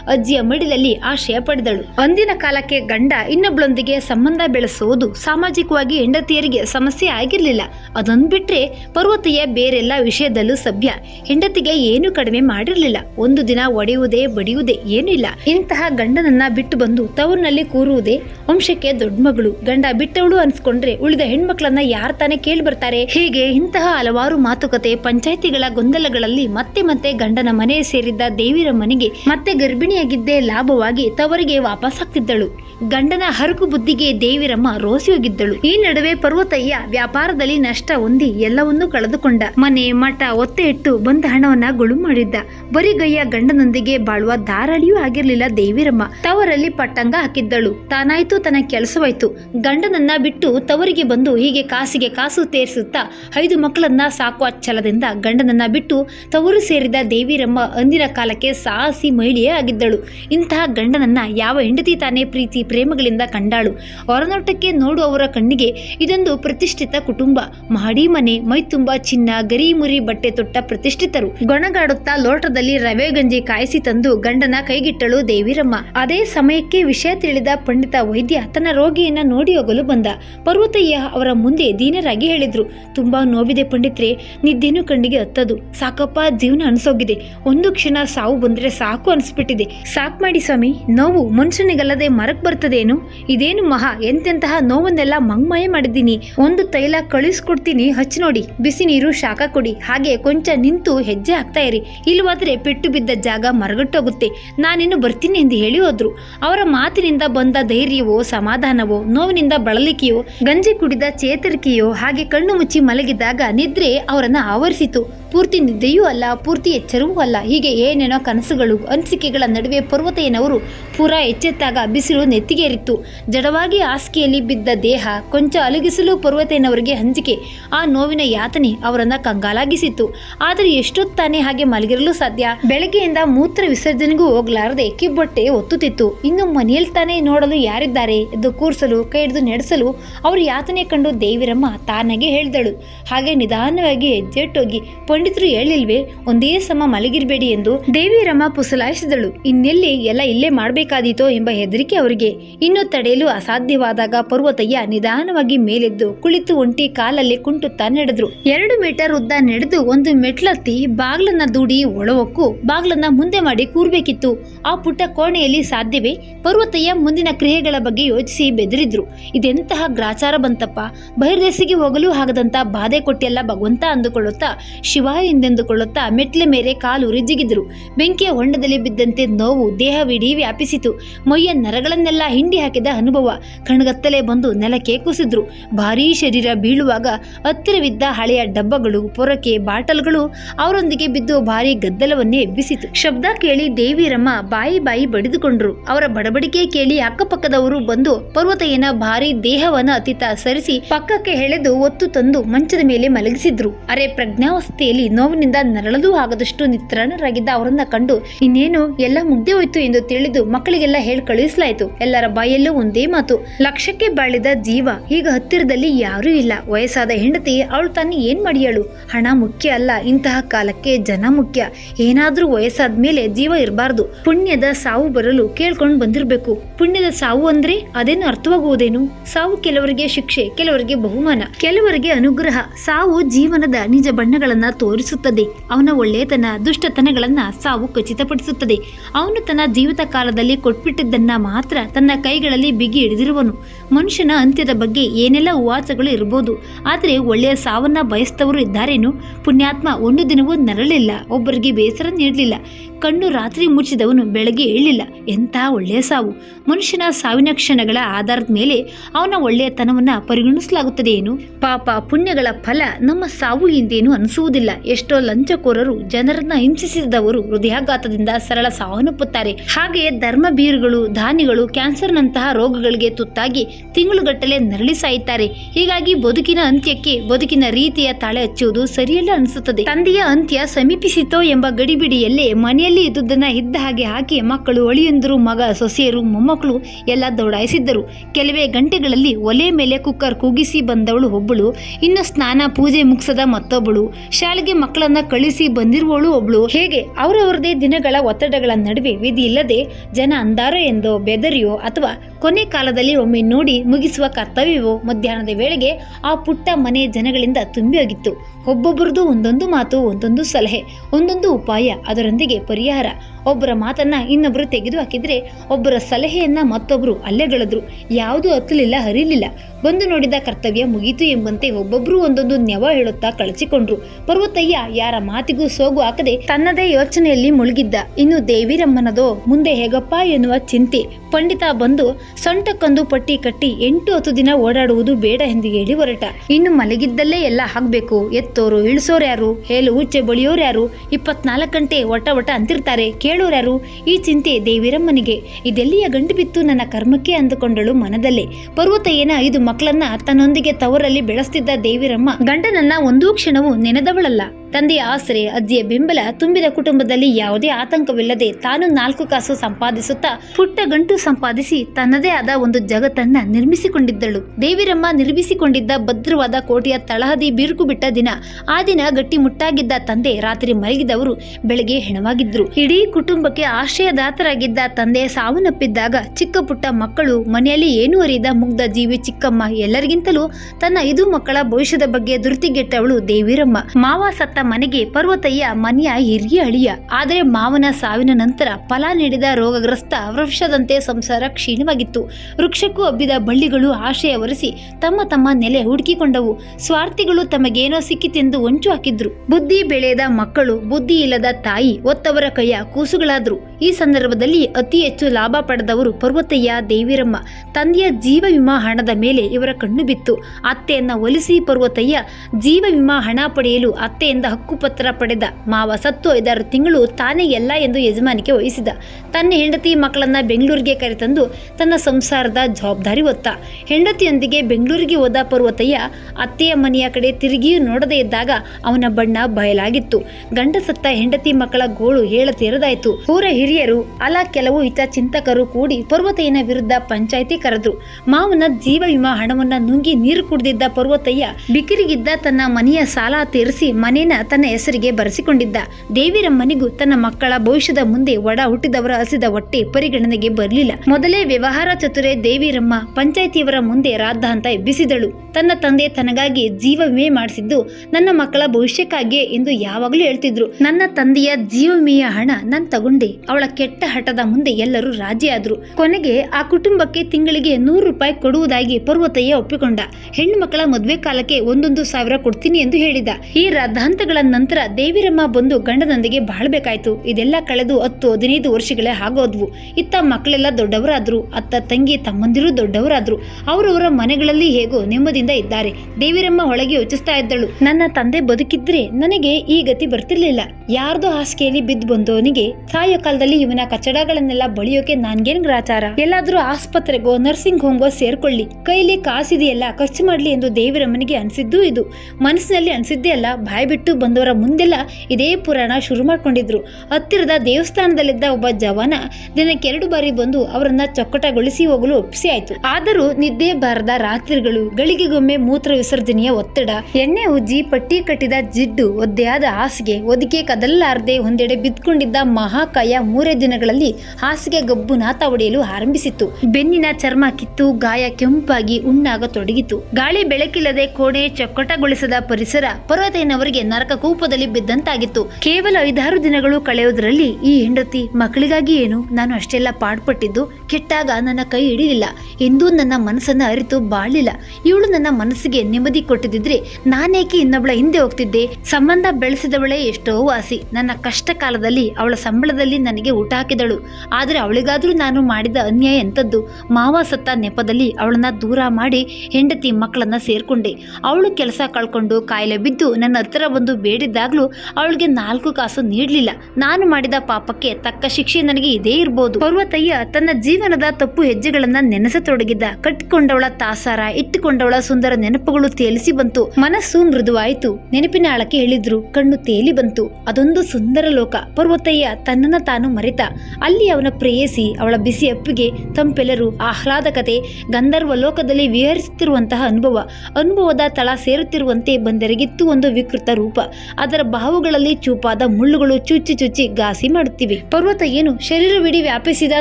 ಅಜ್ಜಿಯ ಮಡಿಲಲ್ಲಿ ಆಶಯ ಪಡೆದಳು. ಅಂದಿನ ಕಾಲಕ್ಕೆ ಗಂಡ ಇನ್ನೊಬ್ಬಳೊಂದಿಗೆ ಸಂಬಂಧ ಬೆಳೆಸುವುದು ಸಾಮಾಜಿಕವಾಗಿ ಹೆಂಡತಿಯರಿಗೆ ಸಮಸ್ಯೆ ಆಗಿರಲಿಲ್ಲ. ಅದೊಂದು ಬಿಟ್ರೆ ಪರ್ವತೀಯ ಬೇರೆಲ್ಲ ವಿಷಯದಲ್ಲೂ ಸಭ್ಯ. ಹೆಂಡತಿಗೆ ಏನು ಕಡಿಮೆ ಮಾಡಿರಲಿಲ್ಲ. ಒಂದು ದಿನ ಒಡೆಯುವುದೇ ಬಡಿಯುವುದೇ ಏನಿಲ್ಲ ಇಂತಹ ಗಂಡನನ್ನ ಬಿಟ್ಟು ಬಂದು ತವರಿನಲ್ಲಿ ಕೂರುವುದೇ ವಂಶಕ್ಕೆ ದೊಡ್ಡ ಮಗಳು. ಗಂಡ ಬಿಟ್ಟವಳು ಅನ್ಸ್ಕೊಂಡ್ರೆ ಉಳಿದ ಹೆಣ್ಮಕ್ಳನ್ನ ಯಾರು ತಾನೇ ಕೇಳಿ ಬರ್ತಾರೆ? ಹೀಗೆ ಇಂತಹ ಹಲವಾರು ಮಾತುಕತೆ ಪಂಚಾಯಿತಿಗಳ ಗೊಂದಲಗಳಲ್ಲಿ ಮತ್ತೆ ಮತ್ತೆ ಗಂಡನ ಮನೆ ಸೇರಿದ್ದ ದೇವಿರಮ್ಮನಿಗೆ ಮತ್ತೆ ಗರ್ಭಿಣಿಯಾಗಿದ್ದೇ ಲಾಭವಾಗಿ ತವರಿಗೆ ವಾಪಸ್ ಆಗ್ತಿದ್ದಳು ಗಂಡನ ಹರಕು ಬುದ್ಧಿಗೆ ದೇವಿರಮ್ಮ ರೋಸಿ ಹೋಗಿದ್ದಳು ಈ ನಡುವೆ ಪರ್ವತಯ್ಯ ವ್ಯಾಪಾರದಲ್ಲಿ ನಷ್ಟ ಹೊಂದಿ ಎಲ್ಲವನ್ನೂ ಕಳೆದುಕೊಂಡ. ಮನೆ, ಮಠ, ಒತ್ತೆ ಇಟ್ಟು ಬಂದ ಹಣವನ್ನ ಗುಳು ಮಾಡಿದ್ದ. ಬರಿಗಯ್ಯ ಗಂಡನೊಂದಿಗೆ ಬಾಳುವ ಧಾರಾಳಿಯೂ ಆಗಿರಲಿಲ್ಲ ದೇವಿರಮ್ಮ. ತವರಲ್ಲಿ ಪಟ್ಟಂಗ ಹಾಕಿದ್ದಳು. ತಾನಾಯ್ತು, ತನ್ನ ಕೆಲಸವಾಯ್ತು. ಗಂಡನನ್ನ ಬಿಟ್ಟು ತವರಿಗೆ ಬಂದು ಹೀಗೆ ಕಾಸಿಗೆ ಕಾಸು ತೇರಿಸುತ್ತಾ ಐದು ಮಕ್ಕಳನ್ನ ಸಾಕುವ ಛಲದಿಂದ ಗಂಡನನ್ನ ಬಿಟ್ಟು ತವರು ಸೇರಿದ ದೇವಿರಮ್ಮ ಅಂದಿನ ಕಾಲಕ್ಕೆ ಸಾಹಸಿ ಮಹಿಳೆಯೇ ಆಗಿದ್ದಳು. ಇಂತಹ ಗಂಡನನ್ನ ಯಾವ ಹೆಂಡತಿ ತಾನೇ ಪ್ರೀತಿ ಪ್ರೇಮಗಳಿಂದ ಕಂಡಾಳು? ಹೊರನೋಟಕ್ಕೆ ನೋಡುವವರ ಕಣ್ಣಿಗೆ ಇದೊಂದು ಪ್ರತಿಷ್ಠಿತ ಕುಟುಂಬ. ಮಹಡಿ ಮನೆ, ಮೈ ತುಂಬಾ ಚಿನ್ನ, ಗರಿ ಮುರಿ ಬಟ್ಟೆ ತೊಟ್ಟ ಪ್ರತಿಷ್ಠಿತರು. ಗೊಣಗಾಡುತ್ತಾ ಲೋಟದಲ್ಲಿ ರವೆ ಗಂಜಿ ಕಾಯಿಸಿ ತಂದು ಗಂಡನ ಕೈಗಿಟ್ಟಳು ದೇವಿರಮ್ಮ. ಅದೇ ಸಮಯಕ್ಕೆ ವಿಷಯ ತಿಳಿದ ಪಂಡಿತ ವೈದ್ಯ ತನ್ನ ರೋಗಿಯನ್ನ ನೋಡಿ ಹೋಗಲು ಬಂದ. ಪರ್ವತಯ್ಯ ಅವರ ಮುಂದೆ ದೀನರಾಗಿ ಹೇಳಿದ್ರು, ತುಂಬಾ ನೋವಿದೆ ಪಂಡಿತ್ರೆ, ನಿದ್ದೇನು ಕಣ್ಣಿಗೆ ಹತ್ತದು. ಸಾಕಪ್ಪ, ಜೀವನ ಅನ್ಸೋಗಿದೆ. ಒಂದು ಕ್ಷಣ ಸಾವು ಬಂದ್ರೆ ಸಾಕು ಅನ್ಸ್ಬಿಟ್ಟಿದೆ ಸಾಕ್ ಮಾಡಿ ಸ್ವಾಮಿ, ನೋವು ಮನುಷ್ಯನಿಗಲ್ಲದೆ ಮರಕ್ ಬರ್ತದೇನು? ಇದೇನು ಮಹಾ, ಎಂತೆಂತಹ ನೋವನ್ನೆಲ್ಲ ಮಂಗ್ಮಯ ಮಾಡಿದ್ದೀನಿ. ಒಂದು ತೈಲ ಕಳಿಸ್ಕೊಡ್ತೀನಿ, ಹಚ್ಚಿ ನೋಡಿ. ಬಿಸಿ ನೀರು, ಶಾಖ ಕೊಡಿ. ಹಾಗೆ ಕೊಂಚ ನಿಂತು ಹೆಜ್ಜೆ ಹಾಕ್ತಾ ಇರಿ. ಇಲ್ವಾದ್ರೆ ಪೆಟ್ಟು ಬಿದ್ದ ಜಾಗ ಮರಗಟ್ಟೋಗುತ್ತೆ. ನಾನಿನ್ನು ಬರ್ತೀನಿ ಎಂದು ಹೇಳಿ ಹೋದ್ರು. ಅವರ ಮಾತಿನಿಂದ ಬಂದ ಧೈರ್ಯವೋ, ಸಮಾಧಾನವೋ, ನೋವಿನಿಂದ ಬಳಲಿಕೆಯೋ, ಗಂಜಿ ಕುಡಿದ ಚೇತರಿಕೆಯೋ, ಹಾಗೆ ಕಣ್ಣು ಮುಚ್ಚಿ ಮಲಗಿದಾಗ ನಿದ್ರೆ ಅವರನ್ನು ಆವರಿಸಿತು. ಪೂರ್ತಿ ನಿದ್ದೆಯೂ ಅಲ್ಲ, ಪೂರ್ತಿ ಎಚ್ಚರವೂ ಅಲ್ಲ. ಹೀಗೆ ಏನೇನೋ ಕನಸುಗಳು, ಅನಿಸಿಕೆಗಳ ನಡುವೆ ಪರ್ವತಯ್ಯನವರು ಪೂರಾ ಎಚ್ಚೆತ್ತಾಗ ಬಿಸಿಲು ನೆತ್ತಿಗೇರಿತ್ತು. ಜಡವಾಗಿ ಹಾಸಿಗೆಯಲ್ಲಿ ಬಿದ್ದ ದೇಹ, ಕೊಂಚ ಅಲುಗಿಸಲು ಪರ್ವತಯ್ಯನವರಿಗೆ ಹಂಚಿಕೆ, ಆ ನೋವಿನ ಯಾತನೆ ಅವರನ್ನ ಕಂಗಾಲಾಗಿಸಿತ್ತು. ಆದರೆ ಎಷ್ಟೊತ್ತಾನೆ ಹಾಗೆ ಮಲಗಿರಲು ಸಾಧ್ಯ? ಬೆಳಗ್ಗೆಯಿಂದ ಮೂತ್ರ ವಿಸರ್ಜನೆಗೂ ಹೋಗಲಾರದೆ ಕಿಬ್ಬೊಟ್ಟೆ ಒತ್ತುತ್ತಿತ್ತು. ಇನ್ನು ಮನೆಯಲ್ಲಿ ತಾನೇ ನೋಡಲು ಯಾರಿದ್ದಾರೆ? ಎದ್ದು ಕೂರಿಸಲು, ಕೈ ಹಿಡಿದು ನಡೆಸಲು ಅವರು ಯಾತನೆ ಕಂಡು ದೇವಿರಮ್ಮ ತಾನಾಗೆ ಹೇಳಿದಳು. ಹಾಗೆ ನಿಧಾನವಾಗಿ ಹೆಜ್ಜೆಟ್ಟೋಗಿ ಪಂಡಿತರು ಹೇಳಿಲ್ವೇ? ಒಂದೇ ಸಮ ಮಲಗಿರಬೇಡಿ ಎಂದು ದೇವಿರಮ್ಮ ಪುಸಲಾಯಿಸಿದಳು. ಇನ್ನೆಲ್ಲಿ ಎಲ್ಲ ಇಲ್ಲೇ ಮಾಡಬೇಕಾದೀತೋ ಎಂಬ ಹೆದರಿಕೆ ಅವರಿಗೆ. ಇನ್ನು ತಡೆಯಲು ಅಸಾಧ್ಯವಾದಾಗ ಪರ್ವತಯ್ಯ ನಿಧಾನವಾಗಿ ಮೇಲೆದ್ದು ಕುಳಿತು ಒಂಟಿ ಕಾಲಲ್ಲಿ ಕುಂಟುತ್ತಾ ನಡೆದ್ರು. ಎರಡು ಮೀಟರ್ ಉದ್ದ ನಡೆದು ಒಂದು ಮೆಟ್ಲತ್ತಿ ಬಾಗ್ಲನ್ನ ದೂಡಿ ಒಳವೊಕ್ಕು ಬಾಗ್ಲನ್ನ ಮುಂದೆ ಮಾಡಿ ಕೂರ್ಬೇಕಿತ್ತು. ಆ ಪುಟ್ಟ ಕೋಣೆಯಲ್ಲಿ ಸಾಧ್ಯವೇ? ಪರ್ವತಯ್ಯ ಮುಂದಿನ ಕ್ರಿಯೆಗಳ ಬಗ್ಗೆ ಯೋಚಿಸಿ ಬೆದರಿದ್ರು. ಇದೆಂತಹ ಗ್ರಾಚಾರ ಬಂತಪ್ಪ? ಬಹಿರ್ದೇಸಿಗೆ ಹೋಗಲು ಆಗದಂತ ಬಾಧೆ ಕೊಟ್ಟೆಲ್ಲ ಭಗವಂತ ಅಂದುಕೊಳ್ಳುತ್ತಾ ಶಿವ ಶಿವ ಎಂದೆಂದುಕೊಳ್ಳುತ್ತಾ ಮೆಟ್ಲ ಮೇಲೆ ಕಾಲು ಜಿಗಿದ್ರು ಬೆಂಕಿಯ ಹೊಂಡದಲ್ಲಿ ಬಿದ್ದಂತೆ ನೋವು ದೇಹವಿಡೀ ವ್ಯಾಪಿಸಿತು. ಮೊಯ್ಯ ನರಗಳನ್ನೆಲ್ಲ ಹಿಂಡಿ ಹಾಕಿದ ಅನುಭವ. ಕಣ್ಗತ್ತಲೆ ಬಂದು ನೆಲಕ್ಕೆ ಕುಸಿದ್ರು. ಭಾರೀ ಶರೀರ ಬೀಳುವಾಗ ಹತ್ತಿರವಿದ್ದ ಹಳೆಯ ಡಬ್ಬಗಳು, ಪೊರಕೆ, ಬಾಟಲ್ಗಳು ಅವರೊಂದಿಗೆ ಬಿದ್ದು ಭಾರಿ ಗದ್ದಲವನ್ನೇ ಎಬ್ಬಿಸಿತು. ಶಬ್ದ ಕೇಳಿ ದೇವಿರಮ್ಮ ಬಾಯಿ ಬಾಯಿ ಬಡಿದುಕೊಂಡ್ರು. ಅವರ ಬಡಬಡಿಕೆ ಕೇಳಿ ಅಕ್ಕಪಕ್ಕದವರು ಬಂದು ಪರ್ವತಯ್ಯನ ಭಾರೀ ದೇಹವನ್ನು ಅತಿತ ಸರಿಸಿ ಪಕ್ಕಕ್ಕೆ ಎಳೆದು ಒತ್ತು ತಂದು ಮಂಚದ ಮೇಲೆ ಮಲಗಿಸಿದ್ರು. ಅರೆ ಪ್ರಜ್ಞಾವಸ್ಥೆಯಲ್ಲಿ ನೋವಿನಿಂದ ನರಳಲೂ ಆಗದಷ್ಟು ನಿತ್ರಾಣರಾಗಿದ್ದ ಅವರನ್ನ ಕಂಡು ಇನ್ನೇನು ಎಲ್ಲ ಮುಗ್ದೆ ಹೋಯ್ತು ಎಂದು ತಿಳಿದು ಮಕ್ಕಳಿಗೆಲ್ಲ ಹೇಳಿ ಕಳುಹಿಸಲಾಯಿತು. ಎಲ್ಲರ ಬಾಯಲ್ಲೂ ಒಂದೇ ಮಾತು, ಲಕ್ಷಕ್ಕೆ ಬಾಳಿದ ಜೀವ. ಈಗ ಹತ್ತಿರದಲ್ಲಿ ಯಾರೂ ಇಲ್ಲ. ವಯಸ್ಸಾದ ಹೆಂಡತಿ, ಅವಳು ತಾನೇ ಏನ್ ಮಾಡಿಯಳು? ಹಣ ಮುಖ್ಯ ಅಲ್ಲ, ಇಂತಹ ಕಾಲಕ್ಕೆ ಜನ ಮುಖ್ಯ. ಏನಾದ್ರೂ ವಯಸ್ಸಾದ ಮೇಲೆ ಜೀವ ಇರಬಾರ್ದು. ಪುಣ್ಯದ ಸಾವು ಬರಲು ಕೇಳ್ಕೊಂಡು ಬಂದಿರಬೇಕು. ಪುಣ್ಯದ ಸಾವು ಅಂದ್ರೆ ಅದೇನು ಅರ್ಥವಾಗುವುದೇನು? ಸಾವು ಕೆಲವರಿಗೆ ಶಿಕ್ಷೆ, ಕೆಲವರಿಗೆ ಬಹುಮಾನ, ಕೆಲವರಿಗೆ ಅನುಗ್ರಹ. ಸಾವು ಜೀವನದ ನಿಜ ಬಣ್ಣಗಳನ್ನ ತೋರಿಸುತ್ತದೆ. ಅವನ ಒಳ್ಳೆಯತನ ದುಷ್ಟತನಗಳನ್ನು ಸಾವು ಖಚಿತಪಡಿಸುತ್ತದೆ. ಅವನು ತನ್ನ ಜೀವಿತ ಕಾಲದಲ್ಲಿ ಕೊಟ್ಬಿಟ್ಟಿದ್ದನ್ನು ಮಾತ್ರ ತನ್ನ ಕೈಗಳಲ್ಲಿ ಬಿಗಿ ಹಿಡಿದಿರುವನು ಮನುಷ್ಯನ ಅಂತ್ಯದ ಬಗ್ಗೆ ಏನೆಲ್ಲ ಉವಾಸಗಳು ಇರಬಹುದು ಆದರೆ ಒಳ್ಳೆಯ ಸಾವನ್ನ ಬಯಸ್ತವರು ಇದ್ದಾರೇನು? ಪುಣ್ಯಾತ್ಮ ಒಂದು ದಿನವೂ ನರಳಿಲ್ಲ, ಒಬ್ಬರಿಗೆ ಬೇಸರ ನೀಡಲಿಲ್ಲ, ಕಣ್ಣು ರಾತ್ರಿ ಮುಚ್ಚಿದವನು ಬೆಳಗ್ಗೆ ಏಳಿಲ್ಲ ಎಂಥ ಒಳ್ಳೆಯ ಸಾವು? ಮನುಷ್ಯನ ಸಾವಿನ ಕ್ಷಣಗಳ ಆಧಾರದ ಮೇಲೆ ಅವನ ಒಳ್ಳೆಯತನವನ್ನ ಪರಿಗಣಿಸಲಾಗುತ್ತದೆ ಏನು? ಪಾಪ ಪುಣ್ಯಗಳ ಫಲ ನಮ್ಮ ಸಾವು ಹಿಂದೇನು ಅನಿಸುವುದಿಲ್ಲ. ಎಷ್ಟೋ ಲಂಚಕೋರರು ಜನರನ್ನ ಹಿಂಸಿಸಿದವರು ಹೃದಯಾಘಾತದಿಂದ ಸರಳ ಸಾವನ್ನಪ್ಪುತ್ತಾರೆ. ಹಾಗೆಯೇ ಧರ್ಮ ಬೀರುಗಳು ದಾನಿಗಳು ಕ್ಯಾನ್ಸರ್ನಂತಹ ರೋಗಗಳಿಗೆ ತುತ್ತಾಗಿ ತಿಂಗಳುಗಟ್ಟಲೆ ನರಳಿ ಸಾಯುತ್ತಾರೆ. ಹೀಗಾಗಿ ಬದುಕಿನ ಅಂತ್ಯಕ್ಕೆ ಬದುಕಿನ ರೀತಿಯ ತಾಳೆ ಹಚ್ಚುವುದು ಸರಿಯಲ್ಲ ಅನಿಸುತ್ತದೆ. ತಂದೆಯ ಅಂತ್ಯ ಸಮೀಪಿಸಿತೋ ಎಂಬ ಗಡಿಬಿಡಿಯಲ್ಲೇ ಮನೆಯಲ್ಲಿ ಇದ್ದುದನ್ನ ಇದ್ದ ಹಾಗೆ ಹಾಕಿ ಮಕ್ಕಳು ಒಳಿಯಂದರು ಮಗ, ಸೊಸೆಯರು, ಮೊಮ್ಮಕ್ಕಳು ಎಲ್ಲ ದೌಡಾಯಿಸಿದ್ದರು. ಕೆಲವೇ ಗಂಟೆಗಳಲ್ಲಿ ಒಲೆ ಮೇಲೆ ಕುಕ್ಕರ್ ಕೂಗಿಸಿ ಬಂದವಳು ಒಬ್ಬಳು. ಇನ್ನು ಸ್ನಾನ, ಪೂಜೆ ಮುಗಿಸದ ಮತ್ತೊಬ್ಬಳು. ಶಾಲೆಗೆ ಮಕ್ಕಳನ್ನ ಕಳಿಸಿ ಬಂದಿರುವವಳು ಒಬ್ಳು. ಹೇಗೆ? ಅವರವರದೇ ದಿನಗಳ ಒತ್ತಡಗಳ ನಡುವೆ ವಿಧಿ ಇಲ್ಲದೆ ಜನ ಅಂದಾರೋ ಎಂದೋ ಬೆದರಿಯೋ ಅಥವಾ ಕೊನೆ ಕಾಲದಲ್ಲಿ ಒಮ್ಮೆ ನೋಡಿ ಮುಗಿಸುವ ಕರ್ತವ್ಯವು ಮಧ್ಯಾಹ್ನದ ವೇಳೆಗೆ ಆ ಪುಟ್ಟ ಮನೆ ಜನಗಳಿಂದ ತುಂಬಿ ಹೋಗಿತ್ತು ಒಬ್ಬೊಬ್ಬರದು ಒಂದೊಂದು ಮಾತು, ಒಂದೊಂದು ಸಲಹೆ, ಒಂದೊಂದು ಉಪಾಯ, ಅದರೊಂದಿಗೆ ಪರಿಹಾರ. ಒಬ್ಬರ ಮಾತನ್ನ ಇನ್ನೊಬ್ಬರು ತೆಗೆದು ಹಾಕಿದ್ರೆ ಒಬ್ಬರ ಸಲಹೆಯನ್ನ ಮತ್ತೊಬ್ಬರು ಅಲ್ಲೆಗಳೆದ್ರು ಯಾವುದೂ ಹತ್ತಲಿಲ್ಲ ಹರಿಲಿಲ್ಲ. ಬಂದು ನೋಡಿದ ಕರ್ತವ್ಯ ಮುಗೀತು ಎಂಬಂತೆ ಒಬ್ಬೊಬ್ರು ಒಂದೊಂದು ನೆವ ಹೇಳುತ್ತಾ ಕಳಚಿಕೊಂಡ್ರು. ಪರ್ವತಯ್ಯ ಯಾರ ಮಾತಿಗೂ ಸೋಗು ಹಾಕದೆ ತನ್ನದೇ ಯೋಚನೆಯಲ್ಲಿ ಮುಳುಗಿದ್ದ. ಇನ್ನು ದೇವಿರಮ್ಮನದೋ ಮುಂದೆ ಹೇಗಪ್ಪ ಎನ್ನುವ ಚಿಂತೆ. ಪಂಡಿತ ಬಂದು ಸೊಂಟಕ್ಕೊಂದು ಪಟ್ಟಿ ಕಟ್ಟಿ ಎಂಟು ಹತ್ತು ದಿನ ಓಡಾಡುವುದು ಬೇಡ ಎಂದು ಹೇಳಿ ಹೊರಟ. ಇನ್ನು ಮಲಗಿದ್ದಲ್ಲೇ ಎಲ್ಲ ಹಾಕ್ಬೇಕು. ಎತ್ತೋರು, ಇಳಿಸೋರು ಯಾರು? ಹೇಲು ಉಚ್ಚೆ ಬಳಿಯೋರು ಯಾರು? ಇಪ್ಪತ್ನಾಲ್ಕು ಗಂಟೆ ಒಟ ಒಟ ಅಂತಿರ್ತಾರೆ. ಕೇಳೋರು ಯಾರು? ಈ ಚಿಂತೆ ದೇವಿರಮ್ಮನಿಗೆ. ಇದೆಲ್ಲಿಯ ಗಂಟು ಬಿತ್ತು ನನ್ನ ಕರ್ಮಕ್ಕೆ ಅಂದುಕೊಂಡಳು ಮನದಲ್ಲೇ. ಪರ್ವತಯ್ಯನ ಐದು ಮಕ್ಕಳನ್ನ ತನ್ನೊಂದಿಗೆ ತವರಲ್ಲಿ ಬೆಳೆಸ್ತಿದ್ದ ದೇವಿರಮ್ಮ ಗಂಡನನ್ನ ಒಂದೂ ಕ್ಷಣವೂ ನೆನೆದವಳಲ್ಲ. ತಂದೆಯ ಆಸರೆ, ಅಜ್ಜಿಯ ಬೆಂಬಲ ತುಂಬಿದ ಕುಟುಂಬದಲ್ಲಿ ಯಾವುದೇ ಆತಂಕವಿಲ್ಲದೆ ತಾನು ನಾಲ್ಕು ಕಾಸು ಸಂಪಾದಿಸುತ್ತಾ ಪುಟ್ಟ ಗಂಟು ಸಂಪಾದಿಸಿ ತನ್ನದೇ ಆದ ಒಂದು ಜಗತ್ತನ್ನ ನಿರ್ಮಿಸಿಕೊಂಡಿದ್ದಳು. ದೇವಿರಮ್ಮ ನಿರ್ಮಿಸಿಕೊಂಡಿದ್ದ ಭದ್ರವಾದ ಕೋಟೆಯ ತಳಹದಿ ಬಿರುಕು ಬಿಟ್ಟ ದಿನ, ಆ ದಿನ ಗಟ್ಟಿ ಮುಟ್ಟಾಗಿದ್ದ ತಂದೆ ರಾತ್ರಿ ಮಲಗಿದವರು ಬೆಳಗ್ಗೆ ಹೆಣವಾಗಿದ್ರು. ಇಡೀ ಕುಟುಂಬಕ್ಕೆ ಆಶ್ರಯದಾತರಾಗಿದ್ದ ತಂದೆ ಸಾವನ್ನಪ್ಪಿದ್ದಾಗ ಚಿಕ್ಕ ಪುಟ್ಟ ಮಕ್ಕಳು ಮನೆಯಲ್ಲಿ ಏನೂ ಅರಿಯದ ಮುಗ್ಧ ಜೀವಿ ಚಿಕ್ಕಮ್ಮ ಎಲ್ಲರಿಗಿಂತಲೂ ತನ್ನ ಇದು ಮಕ್ಕಳ ಭವಿಷ್ಯದ ಬಗ್ಗೆ ದುರ್ತಿಗೆಟ್ಟವಳು ದೇವಿರಮ್ಮ. ಮಾವ ಸತ್ತ ಮನೆಗೆ ಪರ್ವತಯ್ಯ, ಮನೆಯ ಹಿರಿಯ ಅಳಿಯ. ಆದರೆ ಮಾವನ ಸಾವಿನ ನಂತರ ಫಲ ನೀಡಿದ ರೋಗಗ್ರಸ್ತ ವೃಕ್ಷದಂತೆ ಸಂಸಾರ ಕ್ಷೀಣವಾಗಿತ್ತು. ವೃಕ್ಷಕ್ಕೂ ಹಬ್ಬಿದ ಬಳ್ಳಿಗಳು ಆಶಯ ಒರೆಸಿ ತಮ್ಮ ತಮ್ಮ ನೆಲೆ ಹುಡುಕಿಕೊಂಡವು. ಸ್ವಾರ್ಥಿಗಳು ತಮಗೇನೋ ಸಿಕ್ಕಿತೆಂದು ಹೊಂಚು ಹಾಕಿದ್ರು. ಬುದ್ಧಿ ಬೆಳೆಯದ ಮಕ್ಕಳು, ಬುದ್ಧಿ ಇಲ್ಲದ ತಾಯಿ, ಒತ್ತವರ ಕೈಯ ಕೂಸುಗಳಾದ್ರು. ಈ ಸಂದರ್ಭದಲ್ಲಿ ಅತಿ ಹೆಚ್ಚು ಲಾಭ ಪಡೆದವರು ಪರ್ವತಯ್ಯ, ದೇವಿರಮ್ಮ. ತಂದೆಯ ಜೀವ ವಿಮಾ ಹಣದ ಮೇಲೆ ಇವರ ಕಣ್ಣು ಬಿತ್ತು. ಅತ್ತೆಯನ್ನ ಒಲಿಸಿ ಪರ್ವತಯ್ಯ ಜೀವ ವಿಮಾ ಹಣ ಪಡೆಯಲು ಅತ್ತೆಯಿಂದ ಹಕ್ಕುಪತ್ರ ಪಡೆದ. ಮಾವ ಸತ್ತು ಐದಾರು ತಿಂಗಳು ತಾನೇ ಎಲ್ಲ ಎಂದು ಯಜಮಾನಿಕೆ ವಹಿಸಿದ. ತನ್ನ ಹೆಂಡತಿ ಮಕ್ಕಳನ್ನ ಬೆಂಗಳೂರಿಗೆ ಕರೆತಂದು ತನ್ನ ಸಂಸಾರದ ಜವಾಬ್ದಾರಿ ಹೊತ್ತ. ಹೆಂಡತಿಯೊಂದಿಗೆ ಬೆಂಗಳೂರಿಗೆ ಹೋದ ಪರ್ವತಯ್ಯ ಅತ್ತೆಯ ಮನೆಯ ಕಡೆ ತಿರುಗಿಯೂ ನೋಡದೇ ಇದ್ದಾಗ ಅವನ ಬಣ್ಣ ಬಯಲಾಗಿತ್ತು. ಗಂಡ ಸತ್ತ ಹೆಂಡತಿ ಮಕ್ಕಳ ಗೋಳು ಹೇಳತೀರದಾಯಿತು. ಊರ ಹಿರಿಯರು, ಅಲ ಕೆಲವು ಹಿತ ಚಿಂತಕರು ಕೂಡಿ ಪರ್ವತಯ್ಯನ ವಿರುದ್ಧ ಪಂಚಾಯಿತಿ ಕರೆದ್ರು. ಮಾವನ ಜೀವ ವಿಮಾ ಹಣವನ್ನ ನುಂಗಿ ನೀರು ಕುಡಿದಿದ್ದ ಪರ್ವತಯ್ಯ ಬಿಕಿರಿಗಿದ್ದ ತನ್ನ ಮನೆಯ ಸಾಲ ತೀರಿಸಿ ಮನೆಯನ್ನ ತನ್ನ ಹೆಸರಿಗೆ ಬರೆಸಿಕೊಂಡಿದ್ದ. ದೇವಿರಮ್ಮನಿಗೂ ತನ್ನ ಮಕ್ಕಳ ಭವಿಷ್ಯದ ಮುಂದೆ ಒಡ ಹುಟ್ಟಿದವರ ಹಸಿದ ಹೊಟ್ಟೆ ಪರಿಗಣನೆಗೆ ಬರಲಿಲ್ಲ. ಮೊದಲೇ ವ್ಯವಹಾರ ಚತುರೆ ದೇವಿರಮ್ಮ ಪಂಚಾಯಿತಿಯವರ ಮುಂದೆ ರಾದ್ದಾಂತ ಎಬ್ಬಿಸಿದಳು. ತನ್ನ ತಂದೆ ತನಗಾಗಿ ಜೀವ ವಿಮೆ ಮಾಡಿಸಿದ್ದು ನನ್ನ ಮಕ್ಕಳ ಭವಿಷ್ಯಕ್ಕಾಗಿಯೇ ಎಂದು ಯಾವಾಗಲೂ ಹೇಳ್ತಿದ್ರು. ನನ್ನ ತಂದೆಯ ಜೀವ ವಿಮೆಯ ಹಣ ನಾನು ತಗೊಂಡೆ. ಅವಳ ಕೆಟ್ಟ ಹಠದ ಮುಂದೆ ಎಲ್ಲರೂ ರಾಜಿಯಾದ್ರು. ಕೊನೆಗೆ ಆ ಕುಟುಂಬಕ್ಕೆ ತಿಂಗಳಿಗೆ ನೂರು ರೂಪಾಯಿ ಕೊಡುವುದಾಗಿ ಪರ್ವತಯ್ಯ ಒಪ್ಪಿಕೊಂಡ. ಹೆಣ್ಣು ಮಕ್ಕಳ ಮದುವೆ ಕಾಲಕ್ಕೆ ಒಂದೊಂದು ಸಾವಿರ ಕೊಡ್ತೀನಿ ಎಂದು ಹೇಳಿದ. ಈ ರಾಧಾಂತಗಳ ನಂತರ ದೇವಿರಮ್ಮ ಬಂದು ಗಂಡನೊಂದಿಗೆ ಬಾಳ್ಬೇಕಾಯ್ತು. ಇದೆಲ್ಲ ಕಳೆದು ಹತ್ತು, ಹದಿನೈದು ವರ್ಷಗಳೇ ಆಗೋದ್ವು. ಇತ್ತ ಮಕ್ಕಳೆಲ್ಲ ದೊಡ್ಡವರಾದ್ರು, ಅತ್ತ ತಂಗಿ ತಮ್ಮಂದಿರು ದೊಡ್ಡವರಾದ್ರು. ಅವರವರ ಮನೆಗಳಲ್ಲಿ ಹೇಗೋ ನೆಮ್ಮದಿಯಿಂದ ಇದ್ದಾರೆ. ದೇವಿರಮ್ಮ ಒಳಗೆ ಯೋಚಿಸ್ತಾ ಇದ್ದಳು. ನನ್ನ ತಂದೆ ಬದುಕಿದ್ರೆ ನನಗೆ ಈ ಗತಿ ಬರ್ತಿರ್ಲಿಲ್ಲ. ಯಾರ್ದೋ ಹಾಸಿಗೆಯಲ್ಲಿ ಬಿದ್ದು ಬಂದವನಿಗೆ ಸಾಯೋ ಇವನ ಕಚಡಗಳನ್ನೆಲ್ಲ ಬಳಿಯೋಕೆ ನಾನ್ಗೇನ್ ಗ್ರಾಚಾರ? ಎಲ್ಲಾದ್ರೂ ಆಸ್ಪತ್ರೆಗೋ ನರ್ಸಿಂಗ್ ಹೋಮ್ಗೋ ಸೇರ್ಕೊಳ್ಳಿ. ಕೈಲಿ ಕಾಸಿದೆಯಲ್ಲ, ಖರ್ಚು ಮಾಡ್ಲಿ ಎಂದು ದೇವಿರಮ್ಮನಿಗೆ ಅನ್ಸಿದ್ದು ಇದು. ಮನಸ್ಸಿನಲ್ಲಿ ಅನ್ಸಿದ್ದೇ ಅಲ್ಲ ಬಾಯ್ ಬಿಟ್ಟು ಬಂದವರ ಮುಂದೆಲ್ಲ ಇದೇ ಪುರಾಣ ಶುರು ಮಾಡ್ಕೊಂಡಿದ್ರು. ಹತ್ತಿರದ ದೇವಸ್ಥಾನದಲ್ಲಿದ್ದ ಒಬ್ಬ ಜವಾನ ದಿನಕ್ಕೆರಡು ಬಾರಿ ಬಂದು ಅವರನ್ನ ಚೊಕ್ಕಟಗೊಳಿಸಿ ಹೋಗಲು ಒಪ್ಪಿಸಿ ಆಯ್ತು. ಆದರೂ ನಿದ್ದೆ ಬಾರದ ರಾತ್ರಿಗಳು, ಗಳಿಗೆಗೊಮ್ಮೆ ಮೂತ್ರ ವಿಸರ್ಜನೆಯ ಒತ್ತಡ, ಎಣ್ಣೆ ಉಜ್ಜಿ ಪಟ್ಟಿ ಕಟ್ಟಿದ ಜಿಡ್ಡು, ಒದ್ದೆಯಾದ ಹಾಸಿಗೆ ಒದಿಕೆ ಕದಲ್ಲಾರದೆ ಒಂದೆಡೆ ಬಿದ್ಕೊಂಡಿದ್ದ ಮಹಾಕಾಯ ಮೂರೇ ದಿನಗಳಲ್ಲಿ ಹಾಸಿಗೆ ಗಬ್ಬು ನಾತ ಒಡೆಯಲು ಆರಂಭಿಸಿತ್ತು. ಬೆನ್ನಿನ ಚರ್ಮ ಕಿತ್ತು, ಗಾಯ ಕೆಂಪಾಗಿ ಉಣ್ಣಾಗ ತೊಡಗಿತು ಗಾಳಿ ಬೆಳಕಿಲ್ಲದೆ ಕೋಣೆ ಚೊಕ್ಕಟಗೊಳಿಸದ ಪರಿಸರ ಪರ್ವತಯ್ಯನವರಿಗೆ ನರಕ ಕೂಪದಲ್ಲಿ ಬಿದ್ದಂತಾಗಿತ್ತು. ಕೇವಲ ಐದಾರು ದಿನಗಳು ಕಳೆಯುವುದರಲ್ಲಿ ಈ ಹೆಂಡತಿ ಮಕ್ಕಳಿಗಾಗಿ ಏನು? ನಾನು ಅಷ್ಟೆಲ್ಲ ಪಾಡ್ಪಟ್ಟಿದ್ದು ಕೆಟ್ಟಾಗ ನನ್ನ ಕೈ ಹಿಡಿಲಿಲ್ಲ. ಎಂದೂ ನನ್ನ ಮನಸ್ಸನ್ನ ಅರಿತು ಬಾಳಿಲ್ಲ. ಇವಳು ನನ್ನ ಮನಸ್ಸಿಗೆ ನೆಮ್ಮದಿ ಕೊಟ್ಟಿದ್ದಿದ್ರೆ ನಾನೇಕೆ ಇನ್ನೊಬ್ಬಳ ಹಿಂದೆ ಹೋಗ್ತಿದ್ದೆ? ಸಂಬಂಧ ಬೆಳೆಸಿದವಳೇ ಎಷ್ಟೋ ವಾಸಿ. ನನ್ನ ಕಷ್ಟ ಕಾಲದಲ್ಲಿ ಅವಳ ಸಂಬಳದಲ್ಲಿ ನನಗೆ ಊಟ ಹಾಕಿದಳು. ಆದರೆ ಅವಳಿಗಾದರೂ ನಾನು ಮಾಡಿದ ಅನ್ಯಾಯ ಎಂಥದ್ದು? ಮಾವ ಸತ್ತ ನೆಪದಲ್ಲಿ ಅವಳನ್ನ ದೂರ ಮಾಡಿ ಹೆಂಡತಿ ಮಕ್ಕಳನ್ನ ಸೇರ್ಕೊಂಡೆ. ಅವಳು ಕೆಲಸ ಕಳ್ಕೊಂಡು ಕಾಯಿಲೆ ಬಿದ್ದು ನನ್ನ ಹತ್ತಿರ ಬಂದು ಬೇಡಿದ್ದಾಗಲೂ ಅವಳಿಗೆ ನಾಲ್ಕು ಕಾಸು ನೀಡಲಿಲ್ಲ. ನಾನು ಮಾಡಿದ ಪಾಪಕ್ಕೆ ತಕ್ಕ ಶಿಕ್ಷೆ ನನಗೆ ಇದೇ ಇರಬಹುದು ಪರ್ವತಯ್ಯ ತನ್ನ ಜೀವನದ ತಪ್ಪು ಹೆಜ್ಜೆಗಳನ್ನ ನೆನೆಸತೊಡಗಿದ್ದ. ಕಟ್ಟಿಕೊಂಡವಳ ತಾಸಾರ, ಇಟ್ಟುಕೊಂಡವಳ ಸುಂದರ ನೆನಪುಗಳು ತೇಲಿಸಿ ಬಂತು. ಮನಸ್ಸು ಮೃದುವಾಯಿತು. ನೆನಪಿನ ಆಳಕ್ಕೆ ಹೇಳಿದ್ರು. ಕಣ್ಣು ತೇಲಿ ಬಂತು. ಅದೊಂದು ಸುಂದರ ಲೋಕ. ಪರ್ವತಯ್ಯ ತನ್ನನ್ನು ತಾನು ಮರೆತ. ಅಲ್ಲಿ ಅವನ ಪ್ರೇಯಸಿ ಅವಳ ಬಿಸಿ ಅಪ್ಪಿಗೆ ತಂಪೆಲ್ಲರೂ ಆಹ್ಲಾದಕತೆ, ಗಂಧರ್ವ ಲೋಕದಲ್ಲಿ ವಿಹರಿಸುತ್ತಿರುವಂತಹ ಅನುಭವ, ಅನುಭವದ ತಳ ಸೇರುತ್ತಿರುವಂತೆ ಬಂದರಿಗಿತ್ತು ಒಂದು ವಿಕೃತ ರೂಪ. ಅದರ ಬಾಹುಗಳಲ್ಲಿ ಚೂಪಾದ ಮುಳ್ಳುಗಳು ಚುಚ್ಚಿ ಚುಚ್ಚಿ ಘಾಸಿ ಮಾಡುತ್ತಿವೆ. ಪರ್ವತ ಏನು ಶರೀರವಿಡೀ ವ್ಯಾಪಿಸಿದ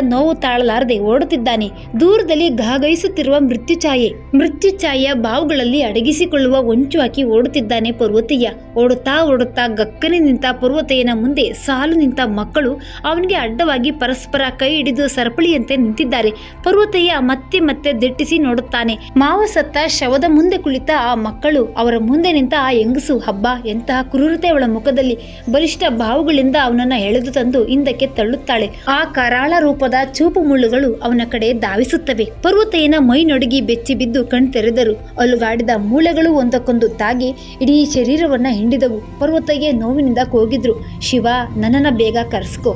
ನೋವು ತಾಳಲಾರದೆ ಓಡುತ್ತಿದ್ದಾನೆ. ದೂರದಲ್ಲಿ ಘಾಗೈಸುತ್ತಿರುವ ಮೃತ್ಯು ಛಾಯೆ. ಮೃತ್ಯು ಛಾಯೆಯ ಬಾವುಗಳಲ್ಲಿ ಅಡಗಿಸಿಕೊಳ್ಳುವ ಒಂಚು ಹಾಕಿ ಓಡುತ್ತಿದ್ದಾನೆ ಪರ್ವತಯ್ಯ ಓಡುತ್ತಾ ಓಡುತ್ತಾ ಗಕ್ಕನೆ ನಿಂತ ಪರ್ವತಯ್ಯನ ಮುಂದೆ ಸಾಲು ನಿಂತ ಮಕ್ಕಳು ಅವನಿಗೆ ಅಡ್ಡವಾಗಿ ಪರಸ್ಪರ ಕೈ ಹಿಡಿದು ಸರಪಳಿಯಂತೆ ನಿಂತಿದ್ದಾರೆ. ಪರ್ವತಯ್ಯ ಮತ್ತೆ ಮತ್ತೆ ದಿಟ್ಟಿಸಿ ನೋಡುತ್ತಾನೆ. ಮಾವ ಸತ್ತ ಶವದ ಮುಂದೆ ಕುಳಿತ ಆ ಮಕ್ಕಳು ಅವರ ಮುಂದೆ ನಿಂತ ಆ ಹೆಂಗಸು ಹಬ್ಬ, ಎಂತಹ ಕ್ರೂರತೆ ಅವಳ ಮುಖದಲ್ಲಿ ಬಲಿಷ್ಠ ಬಾವುಗಳಿಂದ ಅವನನ್ನ ಎಳೆದು ತಂದು ಹಿಂದಕ್ಕೆ ತಳ್ಳುತ್ತಾಳೆ. ಆ ಕರಾಳ ರೂಪದ ಚೂಪು ಮುಳ್ಳುಗಳು ಅವನ ಕಡೆ ಧಾವಿಸುತ್ತವೆ. ಪರ್ವತಯ್ಯನ ಮೈ ನಡುಗಿ ಬೆಚ್ಚಿ ಬಿದ್ದು ಕಣ್ತೆರೆದರು ಅಲುಗಾಡಿದ ಮೂಳೆಗಳು ಒಂದಕ್ಕೊಂದು ತಾಗಿ ಇಡೀ ಶರೀರವನ್ನ ಹಿಂಡಿದವು. ಪರ್ವತಯ್ಯ ನೋವಿನಿಂದ ಕೂಗಿದ್ರು. ಶಿವ, ನನ್ನನ್ನ ಬೇಗ ಕರೆಸ್ಕೋ.